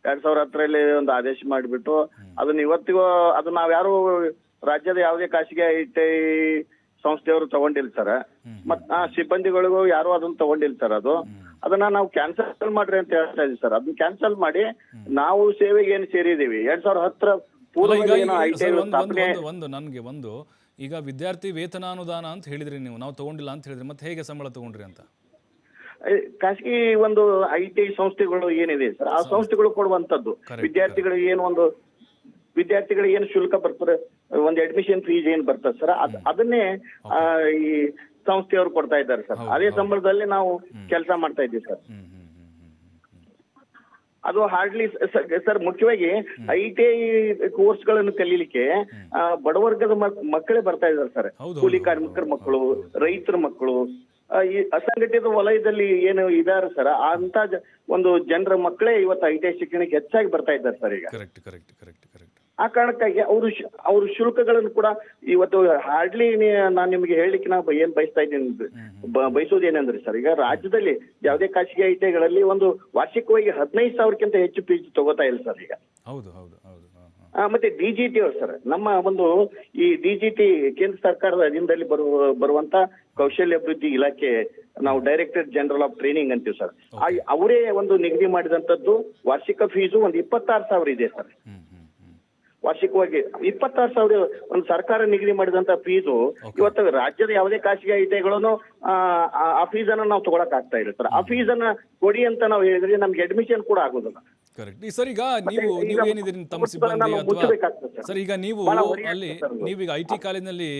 E: ಎರಡ್ ಸಾವಿರ ಹತ್ತರಲ್ಲಿ ಒಂದು ಆದೇಶ ಮಾಡಿಬಿಟ್ಟು ಅದನ್ನ ಇವತ್ತಿಗೂ ಅದು ನಾವ್ ಯಾರು ರಾಜ್ಯದ ಯಾವುದೇ ಖಾಸಗಿ ಐ ಟಿ ಐ ಸಂಸ್ಥೆಯವರು ತಗೊಂಡಿಲ್ಲ ಸರ್. ಮತ್ ಆ ಸಿಬ್ಬಂದಿಗಳಿಗೂ ಯಾರು ಅದನ್ನ ತಗೊಂಡಿಲ್ಲ ಸರ್ ಅದು. ಅದನ್ನ ನಾವು ಕ್ಯಾನ್ಸಲ್ ಮಾಡ್ರಿ ಅಂತ ಹೇಳ್ತಾ ಇದೀವಿ ಸರ್. ಅದನ್ನ ಕ್ಯಾನ್ಸಲ್ ಮಾಡಿ ನಾವು ಸೇವೆಗೆ ಏನು ಸೇರಿದೀವಿ? ಎರಡ್ ಸಾವಿರದ ಹತ್ತರ ಪೂರ್ವ
A: ಒಂದು ನನಗೆ ಒಂದು ಈಗ ವಿದ್ಯಾರ್ಥಿ ವೇತನ ಅನುದಾನ ಅಂತ ಹೇಳಿದ್ರಿ ನೀವು. ನಾವು ತಗೊಂಡಿಲ್ಲ ಅಂತ ಹೇಳಿದ್ರಿ. ಮತ್ತೆ ಹೇಗೆ ಸಂಬಳ ತಗೊಂಡ್ರಿ ಅಂತ?
E: ಖಾಸಗಿ ಒಂದು ಐ ಟಿ ಸಂಸ್ಥೆಗಳು ಏನಿದೆ ಸರ್ ಆ ಸಂಸ್ಥೆಗಳು ಕೊಡುವಂತದ್ದು ವಿದ್ಯಾರ್ಥಿಗಳಿಗೆ ಏನು ಒಂದು ವಿದ್ಯಾರ್ಥಿಗಳಿಗೆ ಏನು ಶುಲ್ಕ ಬರ್ತದೆ ಒಂದು ಅಡ್ಮಿಷನ್ ಫೀಸ್ ಏನ್ ಬರ್ತದೆ ಸರ್ ಅದನ್ನೇ ಈ ಸಂಸ್ಥೆಯವರು ಕೊಡ್ತಾ ಇದ್ದಾರೆ ಸರ್ ಅದೇ ಸಂಬಳದಲ್ಲಿ ನಾವು ಕೆಲಸ ಮಾಡ್ತಾ ಇದ್ದೀವಿ ಸರ್ ಅದು ಹಾರ್ಡ್ಲಿ ಸರ್ ಮುಖ್ಯವಾಗಿ ಐ ಟಿ ಐ ಕೋರ್ಸ್ಗಳನ್ನು ಕಲೀಲಿಕ್ಕೆ ಆ, ಬಡವರ್ಗದ ಮಕ್- ಮಕ್ಕಳೇ ಬರ್ತಾ ಇದ್ದಾರೆ ಸರ್ ಕೂಲಿ ಕಾರ್ಮಿಕರ ಮಕ್ಕಳು ರೈತರ ಮಕ್ಕಳು ಈ ಅಸಂಘಟಿತ ವಲಯದಲ್ಲಿ ಏನು ಇದಾರೆ ಸರ್ ಅಂತ ಒಂದು ಜನರ ಮಕ್ಕಳೇ ಇವತ್ತು ಐ ಟಿ ಐ ಶಿಕ್ಷಣಕ್ಕೆ ಹೆಚ್ಚಾಗಿ ಬರ್ತಾ ಇದ್ದಾರೆ ಸರ್ ಈಗ.
A: ಕರೆಕ್ಟ್ ಕರೆಕ್ಟ್ ಕರೆಕ್ಟ್
E: ಆ ಕಾರಣಕ್ಕಾಗಿ ಅವರು ಅವ್ರ ಶುಲ್ಕಗಳನ್ನು ಕೂಡ ಇವತ್ತು ಹಾರ್ಡ್ಲಿ ನಾನು ನಿಮಗೆ ಹೇಳಲಿಕ್ಕೆ ನಾವು ಏನ್ ಬಯಸ್ತಾ ಇದ್ದೀನಿ ಬಯಸೋದು ಏನಂದ್ರೆ ಬಯಸೋದೇನೆಂದ್ರೆ ಸರ್ ಈಗ ರಾಜ್ಯದಲ್ಲಿ ಯಾವುದೇ ಖಾಸಗಿ ಐ ಟಿ ಒಂದು ವಾರ್ಷಿಕವಾಗಿ ಹದಿನೈದು ಸಾವಿರಕ್ಕಿಂತ ಹೆಚ್ಚು ಫೀಸ್ ತಗೋತಾ ಇಲ್ಲ ಸರ್ ಈಗ.
A: ಹೌದು ಹೌದು ಹೌದು
E: ಮತ್ತೆ ಡಿ ಜಿ ಟಿ ಸರ್ ನಮ್ಮ ಒಂದು ಈ ಡಿ ಜಿ ಟಿ ಕೇಂದ್ರ ಸರ್ಕಾರದ ಅಧೀನದಲ್ಲಿ ಬರುವ ಬರುವಂತ ಕೌಶಲ್ಯ ಅಭಿವೃದ್ಧಿ ಇಲಾಖೆ ನಾವು ಡೈರೆಕ್ಟರ್ ಜನರಲ್ ಆಫ್ ಟ್ರೈನಿಂಗ್ ಅಂತೀವಿ ಸರ್. ಅವರೇ ಒಂದು ನಿಗದಿ ಮಾಡಿದಂತದ್ದು ವಾರ್ಷಿಕ ಫೀಸು ಒಂದು ಇಪ್ಪತ್ತಾರು ಸಾವಿರ ಇದೆ ಸರ್. ವಾರ್ಷಿಕವಾಗಿ ಇಪ್ಪತ್ತಾರು ಸಾವಿರ ಒಂದು ಸರ್ಕಾರ ನಿಗದಿ ಮಾಡಿದಂತ ಫೀಸು ಇವತ್ತು ರಾಜ್ಯದ ಯಾವುದೇ ಖಾಸಗಿ ಐಟಿಗಳನ್ನು ಆ ಫೀಸ್ ಅನ್ನ ನಾವು ತಗೊಳಕ್ ಆಗ್ತಾ ಇಲ್ಲ ಸರ್. ಆ ಫೀಸ್ ಅನ್ನ ಕೊಡಿ ಅಂತ ನಾವು ಹೇಳಿದ್ರೆ ನಮ್ಗೆ ಅಡ್ಮಿಷನ್ ಕೂಡ ಆಗೋದಿಲ್ಲ.
A: ಕರೆಕ್ಟ್ ಸರ್ ಈಗ ನೀವು ನೀವು ಏನಿದ್ದೀರಿ ತಮ್ಮ ಸಿಬ್ಬಂದಿ ಅಥವಾ
E: ಸರ್.
A: ಈಗ ನೀವು ಅಲ್ಲಿ. ನೀವೀಗ ಐ ಟಿ ಕಾಲೇಜಿನಲ್ಲಿ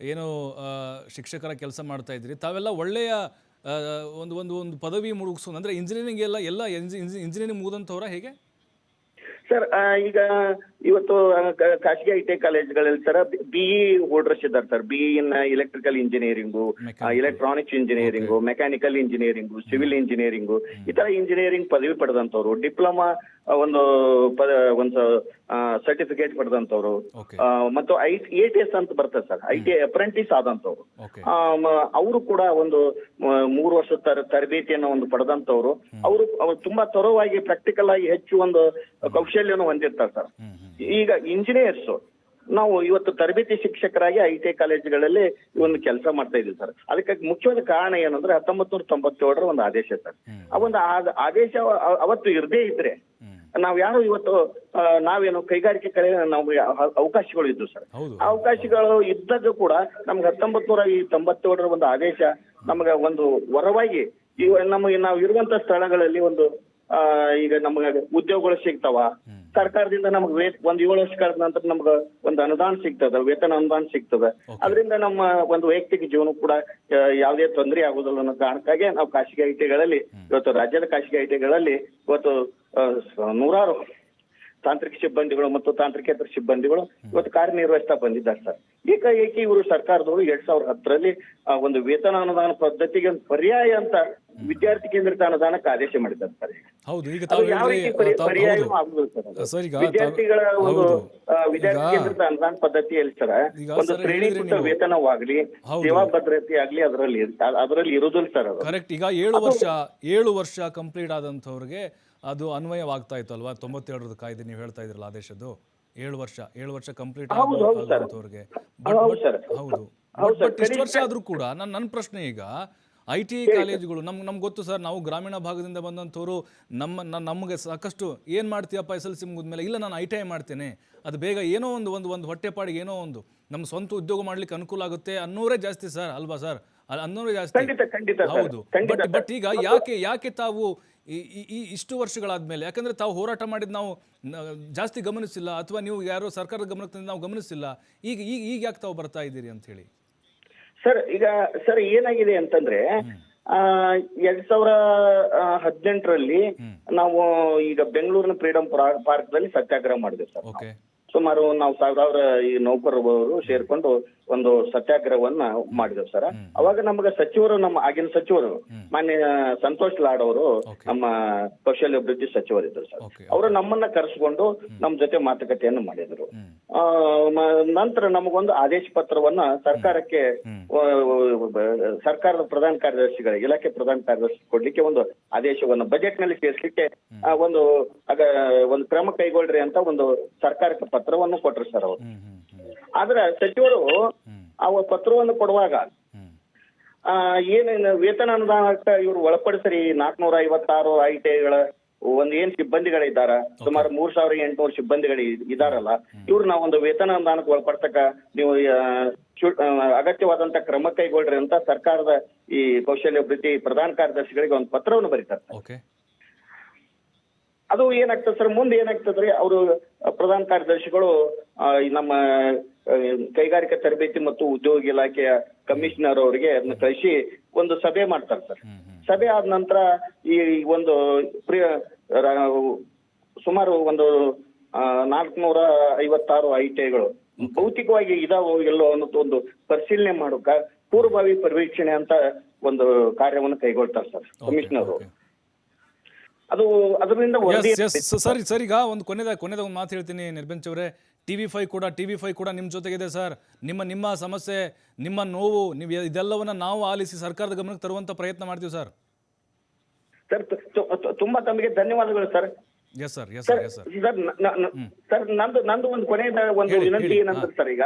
A: ಏನು ಶಿಕ್ಷಕರ ಕೆಲಸ ಮಾಡ್ತಾ ಇದ್ರಿ ತಾವೆಲ್ಲ ಒಳ್ಳೆಯ ಒಂದು ಒಂದು ಒಂದು ಪದವಿ ಮುಗಿಸೋ ಅಂದ್ರೆ ಇಂಜಿನಿಯರಿಂಗ್ ಎಲ್ಲ ಎಲ್ಲ ಇಂಜಿನಿಯರಿಂಗ್ ಮುಗಿದಂಥವ್ರ ಹೇಗೆ?
E: ಸರ್ ಈಗ ಇವತ್ತು ಖಾಸಗಿ ಐ ಟಿ ಕಾಲೇಜ್ಗಳಲ್ಲಿ ಸರ್ ಬಿಇ ಹೋಲ್ಡರ್ಸ್ ಇದ್ದಾರೆ sir. B E in electrical engineering. Electronics engineering mechanical engineering civil engineering ಈ ತರ ಇಂಜಿನಿಯರಿಂಗ್ ಪದವಿ ಪಡೆದಂತವ್ರು ಡಿಪ್ಲೊಮಾ ಒಂದು ಪದ ಒಂದು ಸರ್ಟಿಫಿಕೇಟ್ ಪಡೆದಂತವ್ರು ಆ, ಮತ್ತು ಐ ಎ ಟಿ ಎಸ್ ಅಂತ ಬರ್ತದೆ ಸರ್. ಐ ಟಿ ಅಪ್ರೆಂಟಿಸ್ ಆದಂತವ್ರು
A: ಓಕೆ
E: ಅವರು ಕೂಡ ಒಂದು ಮೂರು ವರ್ಷದ ತರ ತರಬೇತಿಯನ್ನು ಒಂದು ಪಡೆದಂತವ್ರು ಅವರು ಅವ್ರು ತುಂಬಾ ತರವಾಗಿ ಪ್ರಾಕ್ಟಿಕಲ್ ಆಗಿ ಹೆಚ್ಚು ಒಂದು ಕೌಶಲ್ಯವನ್ನು ಹೊಂದಿರ್ತಾರೆ ಸರ್.
A: ಹ್ಮ್ ಹ್ಮ್
E: ಈಗ ಇಂಜಿನಿಯರ್ಸ್ ನಾವು ಇವತ್ತು ತರಬೇತಿ ಶಿಕ್ಷಕರಾಗಿ ಐ ಟಿ ಕಾಲೇಜುಗಳಲ್ಲಿ ಒಂದು ಕೆಲಸ ಮಾಡ್ತಾ ಇದ್ದೀವಿ ಸರ್. ಅದಕ್ಕೆ ಮುಖ್ಯವಾದ ಕಾರಣ ಏನಂದ್ರೆ ಹತ್ತೊಂಬತ್ ನೂರ ತೊಂಬತ್ತೇಳರ ಒಂದು ಆದೇಶ ಸರ್. ಆ ಒಂದು ಆ- ಆದೇಶ ಅವ- ಅವತ್ತು ಇರದೇ ಇದ್ರೆ ನಾವು ಯಾರು ಇವತ್ತು ನಾವೇನು ಕೈಗಾರಿಕೆ ಕಡೆ ನಾವು ಅವಕಾಶಗಳು ಇದ್ವು ಸರ್. ಆ ಅವಕಾಶಗಳು ಇದ್ದದ್ದು ಕೂಡ ನಮ್ಗೆ ಹತ್ತೊಂಬತ್ ನೂರ ಈ ತೊಂಬತ್ತೇಳರ ಒಂದು ಆದೇಶ ನಮಗೆ ಒಂದು ವರವಾಗಿ ಈ ನಮಗೆ ನಾವು ಇರುವಂತ ಸ್ಥಳಗಳಲ್ಲಿ ಒಂದು ಈಗ ನಮಗೆ ಉದ್ಯೋಗಗಳು ಸಿಗ್ತಾವ. ಸರ್ಕಾರದಿಂದ ನಮ್ಗೆ ವೇತ ಒಂದ್ ಏಳು ವರ್ಷ ಕಳೆದ ನಂತರ ನಮ್ಗ ಒಂದು ಅನುದಾನ ಸಿಗ್ತದ ವೇತನ ಅನುದಾನ ಸಿಗ್ತದ. ಅದರಿಂದ ನಮ್ಮ ಒಂದು ವೈಯಕ್ತಿಕ ಜೀವನ ಕೂಡ ಯಾವುದೇ ತೊಂದರೆ ಆಗುದಿಲ್ಲ ಅನ್ನೋ ಕಾರಣಕ್ಕಾಗಿ ನಾವು ಖಾಸಗಿ ಐಟಿಗಳಲ್ಲಿ ಇವತ್ತು ರಾಜ್ಯದ ಖಾಸಗಿ ಐಟಿಗಳಲ್ಲಿ ಇವತ್ತು ನೂರಾರು ತಾಂತ್ರಿಕ ಸಿಬ್ಬಂದಿಗಳು ಮತ್ತು ತಾಂತ್ರಿಕೇತರ ಸಿಬ್ಬಂದಿಗಳು ಇವತ್ತು ಕಾರ್ಯನಿರ್ವಹಿಸ್ತಾ ಬಂದಿದ್ದಾರೆ ಸರ್. ಏಕಾಏಕಿ ಇವರು ಸರ್ಕಾರದವರು ಎರಡ್ ಸಾವಿರದ ಹತ್ತರಲ್ಲಿ ಒಂದು ವೇತನ ಅನುದಾನ ಪದ್ಧತಿಗೆ ಒಂದು ಪರ್ಯಾಯ ಅಂತ ವಿದ್ಯಾರ್ಥಿ ಕೇಂದ್ರಿತ ಅನುದಾನಕ್ಕೆ ಆದೇಶ ಮಾಡಿದ್ದಾರೆ ಸರ್ ಈಗ.
A: ಹೌದು ಈಗ
E: ಅದು
A: ತಾವು
E: ಸರ್
A: ಈಗ
E: ವಿದ್ಯಾರ್ಥಿಗಳ ಒಂದು. ವಿದ್ಯಾರ್ಥಿ
A: ಈಗ-
E: ಅನುದಾನ ಪದ್ಧತಿಯಲ್ಲಿ ಸರ್ ಒಂದು ಶ್ರೇಣೀಕೃತ ವೇತನವಾಗ್ಲಿ ಸೇವಾ ಭದ್ರತೆ ಆಗ್ಲಿ ಅದರಲ್ಲಿ ಅದರಲ್ಲಿ ಇರುದಿಲ್ಲ ಸರ್ ಅದು.
A: ಕರೆಕ್ಟ್ ಈಗ ಏಳು ವರ್ಷ ಏಳು ವರ್ಷ ಕಂಪ್ಲೀಟ್ ಆದಂಥವ್ರಿಗೆ ಅದು ಅನ್ವಯವಾಗ್ತಾ ಇತ್ತು ಅಲ್ವಾ? ತೊಂಬತ್ತೇಳರದ ಕಾಯ್ದೆ ನೀವು ಹೇಳ್ತಾ ಇದ್ರಲ್ಲ ಆದೇಶದ್ದು. ಏಳು ವರ್ಷ ಏಳು ವರ್ಷ ಕಂಪ್ಲೀಟ್. ಆದಂಥವ್ರಿಗೆ.
E: ಹೌದು
A: ಬಟ್ ಇಷ್ಟು ವರ್ಷ ಆದ್ರೂ ಕೂಡ ನನ್ನ ನನ್ನ ಪ್ರಶ್ನೆ ಈಗ ಐ ಟಿ ಕಾಲೇಜುಗಳು ನಮ್ಗೆ ನಮ್ಗೆ ಗೊತ್ತು ಸರ್ ನಾವು ಗ್ರಾಮೀಣ ಭಾಗದಿಂದ ಬಂದಂಥವ್ರು ನಮ್ಮ ನಮಗೆ ಸಾಕಷ್ಟು ಏನು ಮಾಡ್ತೀಯಪ್ಪ ಎಸ್ ಎಲ್ ಸಿ ಮುಗಿದ್ಮೇಲೆ ಇಲ್ಲ ನಾನು ಐ ಟಿ ಐ ಮಾಡ್ತೇನೆ ಅದು ಬೇಗ ಏನೋ ಒಂದು ಒಂದು ಒಂದು ಹೊಟ್ಟೆಪಾಡಿಗೆ ಏನೋ ಒಂದು ನಮ್ಮ ಸ್ವಂತ ಉದ್ಯೋಗ ಮಾಡ್ಲಿಕ್ಕೆ ಅನುಕೂಲ ಆಗುತ್ತೆ ಅನ್ನೋರೇ ಜಾಸ್ತಿ ಸರ್ ಅಲ್ವಾ ಸರ್? ಅನ್ನೋರೇ ಜಾಸ್ತಿ. ಹೌದು. ಬಟ್ ಬಟ್ ಈಗ ಯಾಕೆ ಯಾಕೆ ತಾವು ಈ ಇಷ್ಟು ವರ್ಷಗಳಾದ್ಮೇಲೆ ಯಾಕಂದ್ರೆ ತಾವು ಹೋರಾಟ ಮಾಡಿದ್ ನಾವು ಜಾಸ್ತಿ ಗಮನಿಸಿಲ್ಲ ಅಥವಾ ನೀವು ಯಾರೋ ಸರ್ಕಾರದ ಗಮನಕ್ಕೆ ನಾವು ಗಮನಿಸಿಲ್ಲ ಈಗ ಈಗ ಈಗ ಯಾಕೆ ತಾವು ಬರ್ತಾ ಇದ್ದೀರಿ ಅಂತ ಹೇಳಿ?
E: ಸರ್ ಈಗ ಸರ್ ಏನಾಗಿದೆ ಅಂತಂದ್ರೆ ಆ ಎರಡ್ ಸಾವಿರ ಹದಿನೆಂಟರಲ್ಲಿ ನಾವು ಈಗ ಬೆಂಗಳೂರಿನ ಫ್ರೀಡಂ ಪಾರ್ಕ್ ದಲ್ಲಿ ಸತ್ಯಾಗ್ರಹ ಮಾಡಿದ್ವಿ ಸರ್
A: ಓಕೆ.
E: ಸುಮಾರು ನಾವು ಸಾವಿರಾರು ಈ ನೌಕರರು ಸೇರ್ಕೊಂಡು ಒಂದು ಸತ್ಯಾಗ್ರಹವನ್ನ ಮಾಡಿದ್ರು ಸರ್. ಅವಾಗ ನಮಗೆ ಸಚಿವರು ನಮ್ಮ ಆಗಿನ ಸಚಿವರು ಮಾನ್ಯ ಸಂತೋಷ್ ಲಾಡ್ ಅವರು ನಮ್ಮ ಕೌಶಲ್ಯ ಅಭಿವೃದ್ಧಿ ಸಚಿವರಿದ್ರು ಸರ್. ಅವರು ನಮ್ಮನ್ನ ಕರೆಸಿಕೊಂಡು ನಮ್ಮ ಜೊತೆ ಮಾತುಕತೆಯನ್ನು ಮಾಡಿದ್ರು. ನಂತರ ನಮಗೊಂದು ಆದೇಶ ಪತ್ರವನ್ನ ಸರ್ಕಾರಕ್ಕೆ ಸರ್ಕಾರದ ಪ್ರಧಾನ ಕಾರ್ಯದರ್ಶಿಗಳಿಗೆ ಇಲಾಖೆ ಪ್ರಧಾನ ಕಾರ್ಯದರ್ಶಿ ಕೊಡ್ಲಿಕ್ಕೆ ಒಂದು ಆದೇಶವನ್ನು ಬಜೆಟ್ನಲ್ಲಿ ಸೇರಿಸಲಿಕ್ಕೆ ಒಂದು ಒಂದು ಕ್ರಮ ಕೈಗೊಳ್ಳ್ರಿ ಅಂತ ಒಂದು ಸರ್ಕಾರಕ್ಕೆ ಪತ್ರವನ್ನು ಕೊಟ್ರು ಸರ್ ಅವರು. ಆದ್ರೆ ಸಚಿವರು ಅವ ಪತ್ರವನ್ನು ಕೊಡುವಾಗ ಏನೇನು ವೇತನ ಅನುದಾನಕ್ಕೆ ಇವರು ಒಳಪಡಿಸ್ರಿ? ನಾಲ್ಕನೂರ ಐವತ್ತಾರು ಐ ಟಿಗಳ ಒಂದ್ ಏನ್ ಸಿಬ್ಬಂದಿಗಳಿದ್ದಾರ? ಸುಮಾರು ಮೂರ್ ಸಾವಿರ ಎಂಟುನೂರು ಸಿಬ್ಬಂದಿಗಳು ಇದ್- ಇದಾರಲ್ಲ ಇವ್ರು ನಾವು ಒಂದು ವೇತನ ಅನುದಾನಕ್ಕೆ ಒಳಪಡ್ತಕ್ಕ ನೀವು ಅಗತ್ಯವಾದಂತ ಕ್ರಮ ಕೈಗೊಳ್ರಿ ಅಂತ ಸರ್ಕಾರದ ಈ ಕೌಶಲ್ಯ ಅಭಿವೃದ್ಧಿ ಪ್ರಧಾನ ಕಾರ್ಯದರ್ಶಿಗಳಿಗೆ ಒಂದು ಪತ್ರವನ್ನು ಬರೀತಾರೆ. ಅದು ಏನಾಗ್ತದೆ ಸರ್? ಮುಂದೆ ಏನಾಗ್ತದ್ರಿ ಅವರು ಪ್ರಧಾನ ಕಾರ್ಯದರ್ಶಿಗಳು ನಮ್ಮ ಕೈಗಾರಿಕಾ ತರಬೇತಿ ಮತ್ತು ಉದ್ಯೋಗ ಇಲಾಖೆಯ ಕಮಿಷನರ್ ಅವರಿಗೆ ಅದನ್ನ ಕಳಿಸಿ ಒಂದು ಸಭೆ ಮಾಡ್ತಾರೆ ಸರ್. ಸಭೆ ಆದ ನಂತರ ಈ ಒಂದು ಪ್ರಿಯ ಸುಮಾರು ಒಂದು ನಾಲ್ಕುನೂರ ಐವತ್ತಾರು ಐ ಟಿಗಳು ಭೌತಿಕವಾಗಿ ಇದಾವೋ ಎಲ್ಲೋ ಅನ್ನೋದು ಒಂದು ಪರಿಶೀಲನೆ ಮಾಡೋಕ ಪೂರ್ವಭಾವಿ ಪರಿವೀಕ್ಷಣೆ ಅಂತ ಒಂದು ಕಾರ್ಯವನ್ನು ಕೈಗೊಳ್ತಾರೆ ಸರ್ ಕಮಿಷನರ್
A: ಓಕೆ.
E: ಅದು ಅದರಿಂದ
A: ಸರಿ ಸರ್ ಈಗ ಒಂದು ಕೊನೆದ ಕೊನೆದ ಒಂದು ಮಾತು ಹೇಳ್ತೀನಿ ನಿರ್ಬೆಂಚ್ ಅವರೇ. ಟಿ ವಿ ಫೈ ಕೂಡ ಟಿ ವಿ ಫೈ ಕೂಡ ನಿಮ್ಮ ಜೊತೆಗಿದೆ ಸರ್. ನಿಮ್ಮ ನಿಮ್ಮ ಸಮಸ್ಯೆ ನಿಮ್ಮ ನೋವು ನೀವು ಇದೆಲ್ಲವನ್ನ ನಾವು ಆಲಿಸಿ ಸರ್ಕಾರದ ಗಮನಕ್ಕೆ ತರುವಂತ ಪ್ರಯತ್ನ ಮಾಡ್ತೀವಿ ಸರ್.
E: ಸರ್ ತುಂಬಾ ತಮಗೆ ಧನ್ಯವಾದಗಳು sir.
A: Yes sir yes
E: sir
A: yes
E: ನಂದು ನಂದು ಒಂದು ಕೊನೆಯ ಒಂದು ವಿನಂತಿ. ಏನಂತ ಸರ್ ಈಗ.